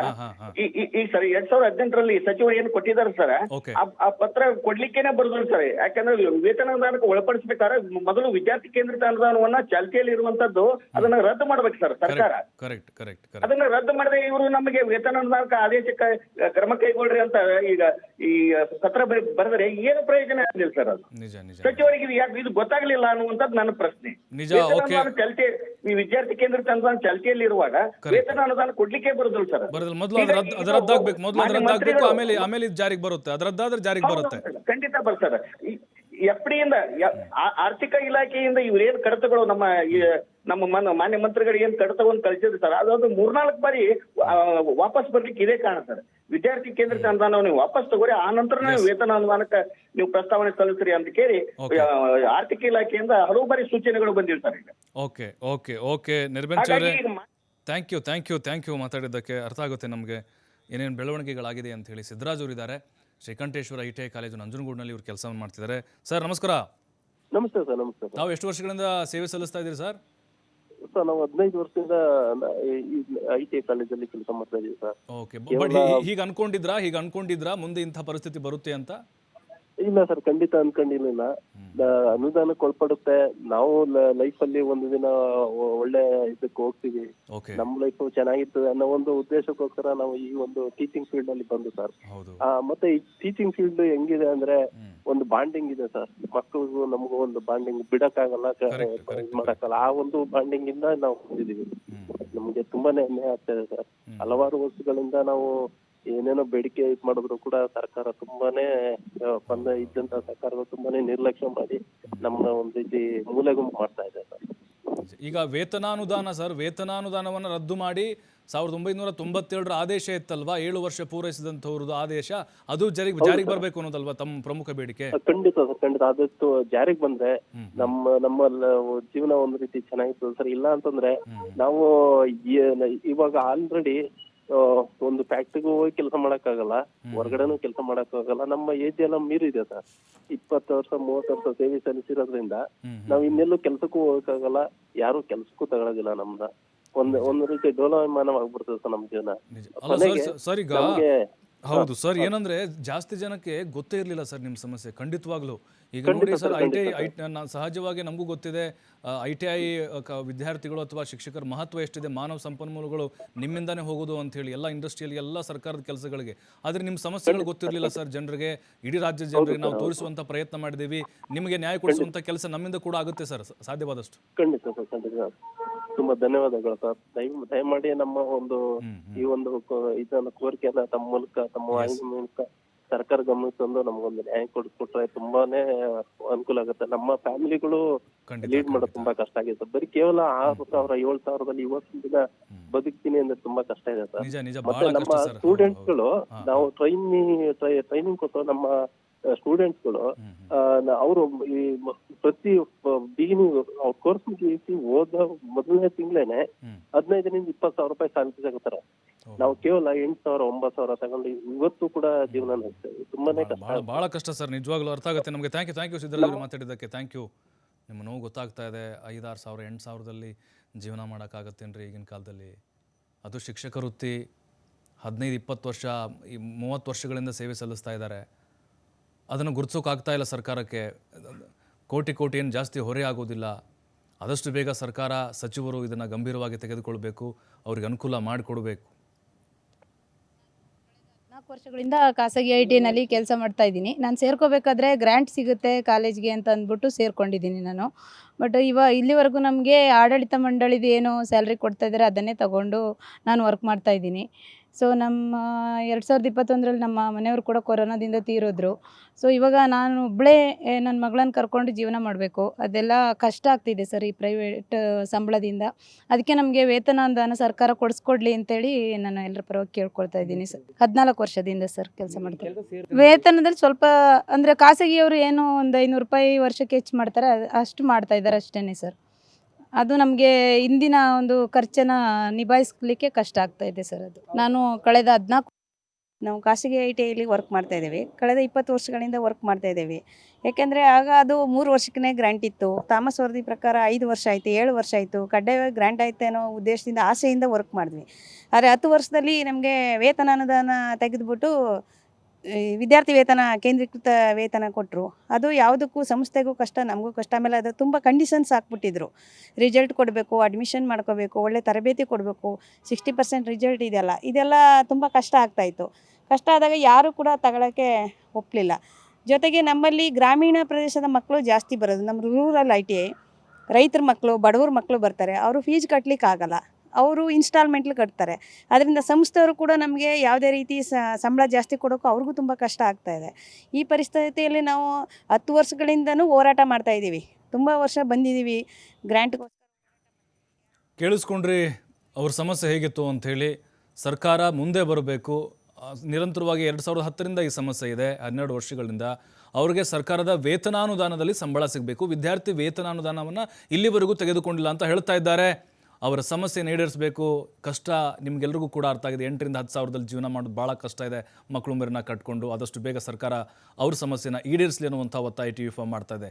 E: ಈ ಸರ್ ಎರಡ್ ಸಾವಿರದ ಹದಿನೆಂಟರಲ್ಲಿ ಸಚಿವರು ಏನು ಕೊಟ್ಟಿದ್ದಾರೆ ಸರ್ ಆ- ಪತ್ರ ಕೊಡ್ಲಿಕ್ಕೇನೆ ಬರುದಿಲ್ಲ ಸರ್. ಯಾಕಂದ್ರೆ ವೇತನದಾನಕ್ಕೆ ಒಳಪಡಿಸಬೇಕಾದ್ರೆ ಮೊದಲು ವಿದ್ಯಾರ್ಥಿ ಕೇಂದ್ರಿತ ಅನುದಾನವನ್ನ ಚಾಲ್ತಿಯಲ್ಲಿ ಇರುವಂತದ್ದು ಅದನ್ನ ರದ್ದು ಮಾಡ್ಬೇಕು ಸರ್ ಸರ್ಕಾರ.
A: ಕರೆಕ್ಟ್ ಕರೆಕ್ಟ್ ಕರೆಕ್ಟ್
E: ಅದನ್ನ ರದ್ದು ಮಾಡಿದ್ರೆ ಇವರು ನಮಗೆ ವೇತನ ಅನುದಾನಕ್ಕೆ ಆದೇಶಕ್ಕೆ ಕ್ರಮ ಕೈಗೊಳ್ಳ್ರಿ ಅಂತ ಈಗ ಈ ಪತ್ರ ಬರಿ- ಬರೆದ್ರೆ ಏನು ಪ್ರಯೋಜನ ಆಗಿಲ್ಲ ಸರ್ ಅದು. ಸಚಿವರಿಗೆ ಇದು ಯಾಕೆ ಇದು ಗೊತ್ತಾಗ್ಲಿಲ್ಲ ಅನ್ನುವಂಥದ್ದು ನನ್ನ ಪ್ರಶ್ನೆ.
A: ನಿಜ.
E: ಅನುದಾನ ಚಾಲ್ತಿ ಈ ವಿದ್ಯಾರ್ಥಿ ಕೇಂದ್ರ ಅನುದಾನ ಚಾಲ್ತಿಯಲ್ಲಿ ಇರುವಾಗ ವೇತನ ಅನುದಾನ ಕೊಡ್ಲಿಕ್ಕೆ ಬರುದಿಲ್ಲ ಸರ್.
A: ಬರೋದಿಲ್ಲ. ಮೊದಲು ಅದು ರದ್ದು ಅದು ರದ್ದಾಗ್ಬೇಕು. ಮೊದಲು ಅದು ರದ್ದಾಗ್ಬೇಕು. ಆಮೇಲೆ ಆಮೇಲೆ ಇದು ಜಾರಿಗೆ ಬರುತ್ತೆ. ಅದು ರದ್ದಾದ್ರೆ ಜಾರಿಗೆ ಬರುತ್ತೆ.
E: ಖಂಡಿತ ಬರ್ತಾರೆ. ಎಫ್ಡಿಯಿಂದ ಆರ್ಥಿಕ ಇಲಾಖೆಯಿಂದ ಇವ್ರೇನ್ ಕಡತಗಳು ನಮ್ಮ ನಮ್ಮ ಮನ್- ಮಾನ್ಯ ಮಂತ್ರಿಗಳು ಏನ್ ಕಡತವನ್ನು ಕಳಿಸಿದ್ರು ಸರ್ ಅದೊಂದು ಮೂರ್ನಾಲ್ಕು ಬಾರಿ ವಾಪಸ್ ಬರ್ಲಿಕ್ಕೆ ಇದೇ ಕಾರಣ ಸರ್. ವಿದ್ಯಾರ್ಥಿ ಕೇಂದ್ರಿತ ಅನುದಾನವನ್ನು ನೀವು ವಾಪಸ್ ತಗೋರಿ ಆ ನಂತರ ವೇತನ ಅನುದಾನಕ್ಕೆ ನೀವು ಪ್ರಸ್ತಾವನೆ ಸಲ್ಲಿಸ್ರಿ ಅಂತ ಕೇಳಿ ಆರ್ಥಿಕ ಇಲಾಖೆಯಿಂದ ಹಲವು ಬಾರಿ ಸೂಚನೆಗಳು ಬಂದಿರ್ತಾರೆ ಈಗ.
A: Okay okay okay thank you thank you thank you ಮಾತಾಡಿದ್ದಕ್ಕೆ ಅರ್ಥ ಆಗುತ್ತೆ ನಮಗೆ ಏನೇನು ಬೆಳವಣಿಗೆಗಳಾಗಿದೆ ಅಂತ ಹೇಳಿ ಸಿದ್ದರಾಜ್ ಅವರು ಇದ್ದಾರೆ Srikanteshwara I T I college ನಂಜನಗೂಡಿನಲ್ಲಿ ಇವರು ಕೆಲಸ ಮಾಡ್ತಿದ್ದಾರೆ. ಸರ್ ನಮಸ್ಕಾರ.
F: ನಮಸ್ತೆ ಸರ್ ನಮಸ್ತೆ ಸರ್.
A: ತಾವು ಎಷ್ಟು ವರ್ಷಗಳಿಂದ ಸೇವೆ ಸಲ್ಲಿಸ್ತಾ ಇದ್ದೀರಿ ಸರ್?
F: ಸರ್ ನಾವು ಹದಿನೈದು ವರ್ಷದಿಂದ ಐ ಟಿ ಐ ಕಾಲೇಜಲ್ಲಿ ಕೆಲಸ ಮಾಡ್ತಾ ಇದ್ದೀವಿ ಸರ್.
A: ಓಕೆ ಬಟ್ ಹೀಗೆ ಅನ್ಕೊಂಡಿದ್ರಾ ಹೀಗೆ ಅನ್ಕೊಂಡಿದ್ರಾ ಮುಂದೆ ಇಂಥ ಪರಿಸ್ಥಿತಿ ಬರುತ್ತೆ ಅಂತ?
F: ಇಲ್ಲ ಸರ್ ಖಂಡಿತ ಅನ್ಕೊಂಡಿರ್ಲಿಲ್ಲ. ಅನುದಾನಕ್ಕೆ ಒಳಪಡುತ್ತೆ. ನಾವು ಲೈಫ್ ಅಲ್ಲಿ ಒಂದು ದಿನ ಒಳ್ಳೆ ಇದಕ್ಕೆ ಹೋಗ್ತೀವಿ. ನಮ್ ಲೈಫ್ ಚೆನ್ನಾಗಿರ್ತದೆ ಅನ್ನೋ ಒಂದು ಉದ್ದೇಶಕ್ಕೋಸ್ಕರ ನಾವು ಈ ಒಂದು ಟೀಚಿಂಗ್ ಫೀಲ್ಡ್ ಅಲ್ಲಿ ಬಂದು ಸರ್. ಮತ್ತೆ ಈ ಟೀಚಿಂಗ್ ಫೀಲ್ಡ್ ಹೆಂಗಿದೆ ಅಂದ್ರೆ ಒಂದು ಬಾಂಡಿಂಗ್ ಇದೆ ಸರ್. ಮಕ್ಕಳಿಗೂ ನಮಗೂ ಒಂದು ಬಾಂಡಿಂಗ್ ಬಿಡಕ್ಕಾಗಲ್ಲ ಮಾಡಕ್ಕಾಗಲ್ಲ. ಆ ಒಂದು ಬಾಂಡಿಂಗ್ ಇಂದ ನಾವು ಬಂದಿದೀವಿ. ನಮ್ಗೆ ತುಂಬಾನೇ ಹೆಮ್ಮೆ ಆಗ್ತಾ ಇದೆ ಸರ್. ಹಲವಾರು ವರ್ಷಗಳಿಂದ ನಾವು ಏನೇನೋ ಬೇಡಿಕೆ ಇದ್ ಮಾಡಿದ್ರು ಕೂಡ ಸರ್ಕಾರ ತುಂಬಾನೇ ಬಂದ ಇದ್ದಂತ ಸರ್ಕಾರಗಳು ತುಂಬಾನೇ ನಿರ್ಲಕ್ಷ್ಯ ಮಾಡಿ ನಮ್ಮನ್ನ ಒಂದು ರೀತಿ ಮೂಲೆಗುಂಪು ಮಾಡ್ತಾ ಇದೆ ಸರ್.
A: ಈಗ ವೇತನಾನುದಾನ ಸರ್ ವೇತನಾನುದಾನವನ್ನು ರದ್ದು ಮಾಡಿ ಸಾವಿರದ ಒಂಬೈನೂರ ತೊಂಬತ್ತೇಳರ ಆದೇಶ ಇತ್ತಲ್ವಾ? ಏಳು ವರ್ಷ ಪೂರೈಸಿದಂಥವ್ರದ್ದು ಆದೇಶ ಅದು ಜಾರಿಗೆ ಜಾರಿಗೆ ಬರಬೇಕು ಅನ್ನೋದಲ್ವಾ ತಮ್ಮ ಪ್ರಮುಖ ಬೇಡಿಕೆ?
F: ಖಂಡಿತ ಸರ್ ಖಂಡಿತ. ಆದಷ್ಟು ಜಾರಿಗೆ ಬಂದ್ರೆ ನಮ್ಮ ನಮ್ಮ ಜೀವನ ಒಂದ್ ರೀತಿ ಚೆನ್ನಾಗಿರ್ತದೆ ಸರ್. ಇಲ್ಲ ಅಂತಂದ್ರೆ ನಾವು ಇವಾಗ ಆಲ್ರೆಡಿ ಒಂದು ಫ್ಯಾಕ್ಟ್ರಿಗೂ ಹೋಗಿ ಕೆಲಸ ಮಾಡಕ್ಕಾಗಲ್ಲ. ಹೊರಗಡೆನೂ ಕೆಲಸ ಮಾಡಕ್ಕಾಗಲ್ಲ. ನಮ್ಮ ಏಜ್ ಎಲ್ಲ ಮೀರಿದೆ ಸರ್. ಇಪ್ಪತ್ತು ವರ್ಷ ಮೂವತ್ತು ವರ್ಷ ಸೇವೆ ಸಲ್ಲಿಸಿರೋದ್ರಿಂದ. ನಾವ್ ಇನ್ನೆಲ್ಲೂ ಕೆಲ್ಸಕ್ಕೂ ಹೋಗಕ್ಕಾಗಲ್ಲ. ಯಾರು ಕೆಲ್ಸಕ್ಕೂ ತಗೊಳೋದಿಲ್ಲ ನಮ್ದ ಒಂದ್ ಒಂದ್ ರೀತಿ ಡೋಲಮಾನವಾಗ್ಬಿಡ್ತದೆ ಸರ್ ನಮ್ ಜೀವನ.
A: ಸರ್ ಈಗ ಹೌದು ಸರ್. ಏನಂದ್ರೆ ಜಾಸ್ತಿ ಜನಕ್ಕೆ ಗೊತ್ತೇ ಇರಲಿಲ್ಲ ಸರ್ ನಿಮ್ಮ ಸಮಸ್ಯೆ. ಖಂಡಿತವಾಗ್ಲೂ. ಈಗ ನೋಡಿ ಸರ್ ಐ ಟಿ ಐ ಸಹಜವಾಗಿ ನಮಗೂ ಗೊತ್ತಿದೆ. ಐ ಟಿ ಐ ವಿದ್ಯಾರ್ಥಿಗಳು ಅಥವಾ ಶಿಕ್ಷಕರ ಮಹತ್ವ ಎಷ್ಟಿದೆ ಮಾನವ ಸಂಪನ್ಮೂಲಗಳು ನಿಮ್ಮಿಂದಾನೇ ಹೋಗೋದು ಅಂತ ಹೇಳಿ ಎಲ್ಲ ಇಂಡಸ್ಟ್ರಿಯಲ್ಲಿ ಎಲ್ಲ ಸರ್ಕಾರದ ಕೆಲಸಗಳಿಗೆ. ಆದರೆ ನಿಮ್ಮ ಸಮಸ್ಯೆಗಳು ಗೊತ್ತಿರಲಿಲ್ಲ ಸರ್. ಜನರಿಗೆ. ಇಡೀ ರಾಜ್ಯದ ಜನರಿಗೆ ನಾವು ತೋರಿಸುವಂತ ಪ್ರಯತ್ನ ಮಾಡಿದೀವಿ. ನಿಮಗೆ ನ್ಯಾಯ ಕೊಡಿಸುವಂತ ಕೆಲಸ ನಮ್ಮಿಂದ ಕೂಡ ಆಗುತ್ತೆ ಸರ್ ಸಾಧ್ಯವಾದಷ್ಟು.
F: ಖಂಡಿತ ಸರ್ ಖಂಡಿತ. ತುಂಬಾ ಧನ್ಯವಾದಗಳು ಸರ್. ದಯ ದಯಮಾಡಿ ನಮ್ಮ ಒಂದು ಈ ಒಂದು ಇದನ್ನ ಕೋರಿಕೆಯನ್ನ ತಮ್ಮ ಮೂಲಕ ತಮ್ಮ ವಾಹಿನಿ ಮೂಲಕ ಸರ್ಕಾರ ಗಮನಿಸೋದು ನಮಗೊಂದು ನ್ಯಾಯ ಕೊಡಿಸ್ಕೊಟ್ರೆ ತುಂಬಾನೇ ಅನುಕೂಲ ಆಗುತ್ತೆ. ನಮ್ಮ ಫ್ಯಾಮಿಲಿಗಳು ಲೀಡ್ ಮಾಡೋದು ತುಂಬಾ ಕಷ್ಟ ಆಗಿದೆ ಸರ್. ಬರೀ ಕೇವಲ ಆರು ಸಾವಿರ ಏಳು ಸಾವಿರದಲ್ಲಿ ಇವತ್ತಿನ ದಿನ ಬದುಕ್ತೀನಿ ಅಂದ್ರೆ ತುಂಬಾ ಕಷ್ಟ ಇದೆ ಸರ್. ಮತ್ತೆ ನಮ್ಮ
A: ಸ್ಟೂಡೆಂಟ್ಸ್ಗಳು
F: ನಾವು ಟ್ರೈನಿಂಗ್ ಟ್ರೈನಿಂಗ್ ಕೊಟ್ಟು ನಮ್ಮ ಸ್ಟೂಡೆಂಟ್ಸ್ಗಳು ಅವರು ಈ ಪ್ರತಿ ಬಿಗಿನಿಂಗ್ ಕೋರ್ಸ್ ಮುಗಿಸಿ ಹೋದ ಮೊದಲನೇ ತಿಂಗಳೇನೆ. ಹದಿನೈದರಿಂದ ಇಪ್ಪತ್ತು ಸಾವಿರ ರೂಪಾಯಿ ಸಾಲ ತಗೋತಾರೆ ನಾವು ಕೇವಲ ಎಂಟು ಸಾವಿರ ಒಂಬತ್ತು ಸಾವಿರ ತಗೊಂಡು ಇವತ್ತು ಕೂಡ ಜೀವನ ನಡೆಸ್ತೇವೆ. ತುಂಬಾನೇ ಕಷ್ಟ.
A: ಭಾಳ ಕಷ್ಟ ಸರ್. ನಿಜವಾಗ್ಲೂ ಅರ್ಥ ಆಗುತ್ತೆ ನಮಗೆ. Thank you thank you Siddaramaiah ಮಾತಾಡಿದ್ದಕ್ಕೆ. Thank you ನಿಮ್ಮ ನೋವು ಗೊತ್ತಾಗ್ತಾ ಇದೆ. ಐದಾರು ಸಾವಿರ ಎಂಟು ಸಾವಿರದಲ್ಲಿ ಜೀವನ ಮಾಡೋಕ್ಕಾಗತ್ತೇನ್ರಿ ಈಗಿನ ಕಾಲದಲ್ಲಿ? ಅದು ಶಿಕ್ಷಕ ವೃತ್ತಿ ಹದಿನೈದು ಇಪ್ಪತ್ತು ವರ್ಷ ಈ ಮೂವತ್ತು ವರ್ಷಗಳಿಂದ ಸೇವೆ ಸಲ್ಲಿಸ್ತಾ ಇದ್ದಾರೆ. ಅದನ್ನು ಗುರುತಿಸೋಕ್ಕಾಗ್ತಾ ಇಲ್ಲ ಸರ್ಕಾರಕ್ಕೆ. ಕೋಟಿ ಕೋಟಿ ಏನು ಜಾಸ್ತಿ ಹೊರೆ ಆಗೋದಿಲ್ಲ. ಆದಷ್ಟು ಬೇಗ ಸರ್ಕಾರ ಸಚಿವರು ಇದನ್ನು ಗಂಭೀರವಾಗಿ ತೆಗೆದುಕೊಳ್ಬೇಕು. ಅವ್ರಿಗೆ ಅನುಕೂಲ ಮಾಡಿಕೊಡ್ಬೇಕು.
G: ನಾಲ್ಕು ವರ್ಷಗಳಿಂದ ಖಾಸಗಿ ಐ ಟಿನಲ್ಲಿ ಕೆಲಸ ಮಾಡ್ತಾ ಇದ್ದೀನಿ. ನಾನು ಸೇರ್ಕೋಬೇಕಾದ್ರೆ ಗ್ರ್ಯಾಂಟ್ ಸಿಗುತ್ತೆ ಕಾಲೇಜ್ಗೆ ಅಂತ ಅಂದ್ಬಿಟ್ಟು ಸೇರ್ಕೊಂಡಿದ್ದೀನಿ ನಾನು. ಬಟ್ ಇವ ಇಲ್ಲಿವರೆಗೂ ನಮಗೆ ಆಡಳಿತ ಮಂಡಳಿದು ಏನು ಸ್ಯಾಲ್ರಿ ಕೊಡ್ತಾ ಇದ್ದಾರೆ ಅದನ್ನೇ ತಗೊಂಡು ನಾನು ವರ್ಕ್ ಮಾಡ್ತಾ ಇದ್ದೀನಿ. ಸೊ ನಮ್ಮ ಎರಡು ಸಾವಿರದ ಇಪ್ಪತ್ತೊಂದರಲ್ಲಿ ನಮ್ಮ ಮನೆಯವರು ಕೂಡ ಕೊರೋನಾದಿಂದ ತೀರಿದ್ರು. ಸೊ ಇವಾಗ ನಾನು ಒಬ್ಬಳೇ ನನ್ನ ಮಗಳನ್ನು ಕರ್ಕೊಂಡು ಜೀವನ ಮಾಡಬೇಕು. ಅದೆಲ್ಲ ಕಷ್ಟ ಆಗ್ತಿದೆ ಸರ್ ಈ ಪ್ರೈವೇಟ್ ಸಂಬಳದಿಂದ. ಅದಕ್ಕೆ ನಮಗೆ ವೇತನಾನುದಾನ ಸರ್ಕಾರ ಕೊಡಿಸ್ಕೊಡ್ಲಿ ಅಂತೇಳಿ ನಾನು ಎಲ್ಲರ ಪರವಾಗಿ ಕೇಳ್ಕೊಳ್ತಾ ಇದ್ದೀನಿ ಸರ್. ಹದಿನಾಲ್ಕು ವರ್ಷದಿಂದ ಸರ್ ಕೆಲಸ ಮಾಡ್ತೀನಿ ವೇತನದಲ್ಲಿ ಸ್ವಲ್ಪ ಅಂದರೆ ಖಾಸಗಿಯವರು ಏನು ಒಂದು ಐನೂರು ರೂಪಾಯಿ ವರ್ಷಕ್ಕೆ ಹೆಚ್ಚು ಮಾಡ್ತಾರೆ. ಅಷ್ಟು ಮಾಡ್ತಾ ಇದ್ದಾರೆ ಅಷ್ಟೇ ಸರ್. ಅದು ನಮಗೆ ಇಂದಿನ ಒಂದು ಖರ್ಚನ್ನ ನಿಭಾಯಿಸ್ಲಿಕ್ಕೆ ಕಷ್ಟ ಆಗ್ತಾ ಇದೆ ಸರ್ ಅದು. ನಾನು ಕಳೆದ ಹದಿನಾಲ್ಕು
H: ನಾವು ಖಾಸಗಿ ಐ ಟಿ ಐಲಿ ವರ್ಕ್ ಮಾಡ್ತಾ ಇದ್ದೇವೆ. ಕಳೆದ ಇಪ್ಪತ್ತು ವರ್ಷಗಳಿಂದ ವರ್ಕ್ ಮಾಡ್ತಾ ಇದ್ದೇವೆ. ಯಾಕೆಂದರೆ ಆಗ ಅದು ಮೂರು ವರ್ಷಕ್ಕೇ ಗ್ರ್ಯಾಂಟ್ ಇತ್ತು. ತಾಮಸ್ ವರದಿ ಪ್ರಕಾರ ಐದು ವರ್ಷ ಆಯಿತು, ಏಳು ವರ್ಷ ಆಯಿತು. ಕಡ್ಡಾಯವಾಗಿ ಗ್ರ್ಯಾಂಟ್ ಆಯಿತು ಅನ್ನೋ ಉದ್ದೇಶದಿಂದ ಆಸೆಯಿಂದ ವರ್ಕ್ ಮಾಡಿದ್ವಿ. ಆದರೆ ಹತ್ತು ವರ್ಷದಲ್ಲಿ ನಮಗೆ ವೇತನ ಅನುದಾನ ತೆಗೆದುಬಿಟ್ಟು ವಿದ್ಯಾರ್ಥಿ ವೇತನ, ಕೇಂದ್ರೀಕೃತ ವೇತನ ಕೊಟ್ಟರು ಅದು ಯಾವುದಕ್ಕೂ ಸಂಸ್ಥೆಗೂ ಕಷ್ಟ, ನಮಗೂ ಕಷ್ಟ. ಆಮೇಲೆ ಅದು ತುಂಬ ಕಂಡೀಷನ್ಸ್ ಹಾಕ್ಬಿಟ್ಟಿದ್ರು. ರಿಸಲ್ಟ್ ಕೊಡಬೇಕು ಅಡ್ಮಿಷನ್ ಮಾಡ್ಕೋಬೇಕು, ಒಳ್ಳೆ ತರಬೇತಿ ಕೊಡಬೇಕು. ಸಿಕ್ಸ್ಟಿ ಪರ್ಸೆಂಟ್ ರಿಸಲ್ಟ್ ಇದೆಲ್ಲ ಇದೆಲ್ಲ ತುಂಬ ಕಷ್ಟ ಆಗ್ತಾಯಿತ್ತು ಕಷ್ಟ ಆದಾಗ ಯಾರೂ ಕೂಡ ತಗೊಳ್ಳೋಕ್ಕೆ ಒಪ್ಪಲಿಲ್ಲ ಜೊತೆಗೆ ನಮ್ಮಲ್ಲಿ ಗ್ರಾಮೀಣ ಪ್ರದೇಶದ ಮಕ್ಕಳು ಜಾಸ್ತಿ ಬರೋದು. ನಮ್ಮ ರೂರಲ್ ಐ ಟಿ ಐ. ರೈತರ ಮಕ್ಕಳು, ಬಡವ್ರ ಮಕ್ಕಳು ಬರ್ತಾರೆ. ಅವರು ಫೀಸ್ ಕಟ್ಲಿಕ್ಕೆ ಆಗಲ್ಲ ಅವರು ಇನ್ಸ್ಟಾಲ್ಮೆಂಟ್ಲಿ ಕಟ್ತಾರೆ. ಅದರಿಂದ ಸಂಸ್ಥೆಯವರು ಕೂಡ ನಮಗೆ ಯಾವುದೇ ರೀತಿ ಸಂಬಳ ಜಾಸ್ತಿ ಕೊಡೋಕ್ಕೂ ಅವ್ರಿಗೂ ತುಂಬ ಕಷ್ಟ ಆಗ್ತಾ ಇದೆ. ಈ ಪರಿಸ್ಥಿತಿಯಲ್ಲಿ ನಾವು ಹತ್ತು ವರ್ಷಗಳಿಂದನೂ ಹೋರಾಟ ಮಾಡ್ತಾ ಇದ್ದೀವಿ. ತುಂಬ ವರ್ಷ ಬಂದಿದ್ದೀವಿ. ಗ್ರ್ಯಾಂಟ್
A: ಕೇಳಿಸ್ಕೊಂಡ್ರಿ, ಅವ್ರ ಸಮಸ್ಯೆ ಹೇಗಿತ್ತು ಅಂಥೇಳಿ ಸರ್ಕಾರ ಮುಂದೆ ಬರಬೇಕು. ನಿರಂತರವಾಗಿ ಎರಡು ಸಾವಿರದ ಹತ್ತರಿಂದ ಈ ಸಮಸ್ಯೆ ಇದೆ, ಹನ್ನೆರಡು ವರ್ಷಗಳಿಂದ. ಅವರಿಗೆ ಸರ್ಕಾರದ ವೇತನಾನುದಾನದಲ್ಲಿ ಸಂಬಳ ಸಿಗಬೇಕು. ವಿದ್ಯಾರ್ಥಿ ವೇತನಾನುದಾನವನ್ನು ಇಲ್ಲಿವರೆಗೂ ತೆಗೆದುಕೊಂಡಿಲ್ಲ ಅಂತ ಹೇಳ್ತಾ ಇದ್ದಾರೆ. ಅವರ ಸಮಸ್ಯೆನ ಈಡೇರಿಸಬೇಕು. ಕಷ್ಟ ನಿಮಗೆಲ್ಲರಿಗೂ ಕೂಡ ಅರ್ಥ ಆಗಿದೆ. ಎಂಟರಿಂದ ಹತ್ತು ಸಾವಿರದಲ್ಲಿ ಜೀವನ ಮಾಡೋದು ಭಾಳ ಕಷ್ಟ ಇದೆ. ಮಕ್ಕಳು ಮೇರನ್ನ ಕಟ್ಕೊಂಡು ಆದಷ್ಟು ಬೇಗ ಸರ್ಕಾರ ಅವ್ರ ಸಮಸ್ಯೆನ ಈಡೇರಿಸಲಿ ಅನ್ನುವಂಥ ಒತ್ತಾಯ ಟಿ ವಿ ಫಾರ್ಮ್ ಮಾಡ್ತಾ ಇದೆ.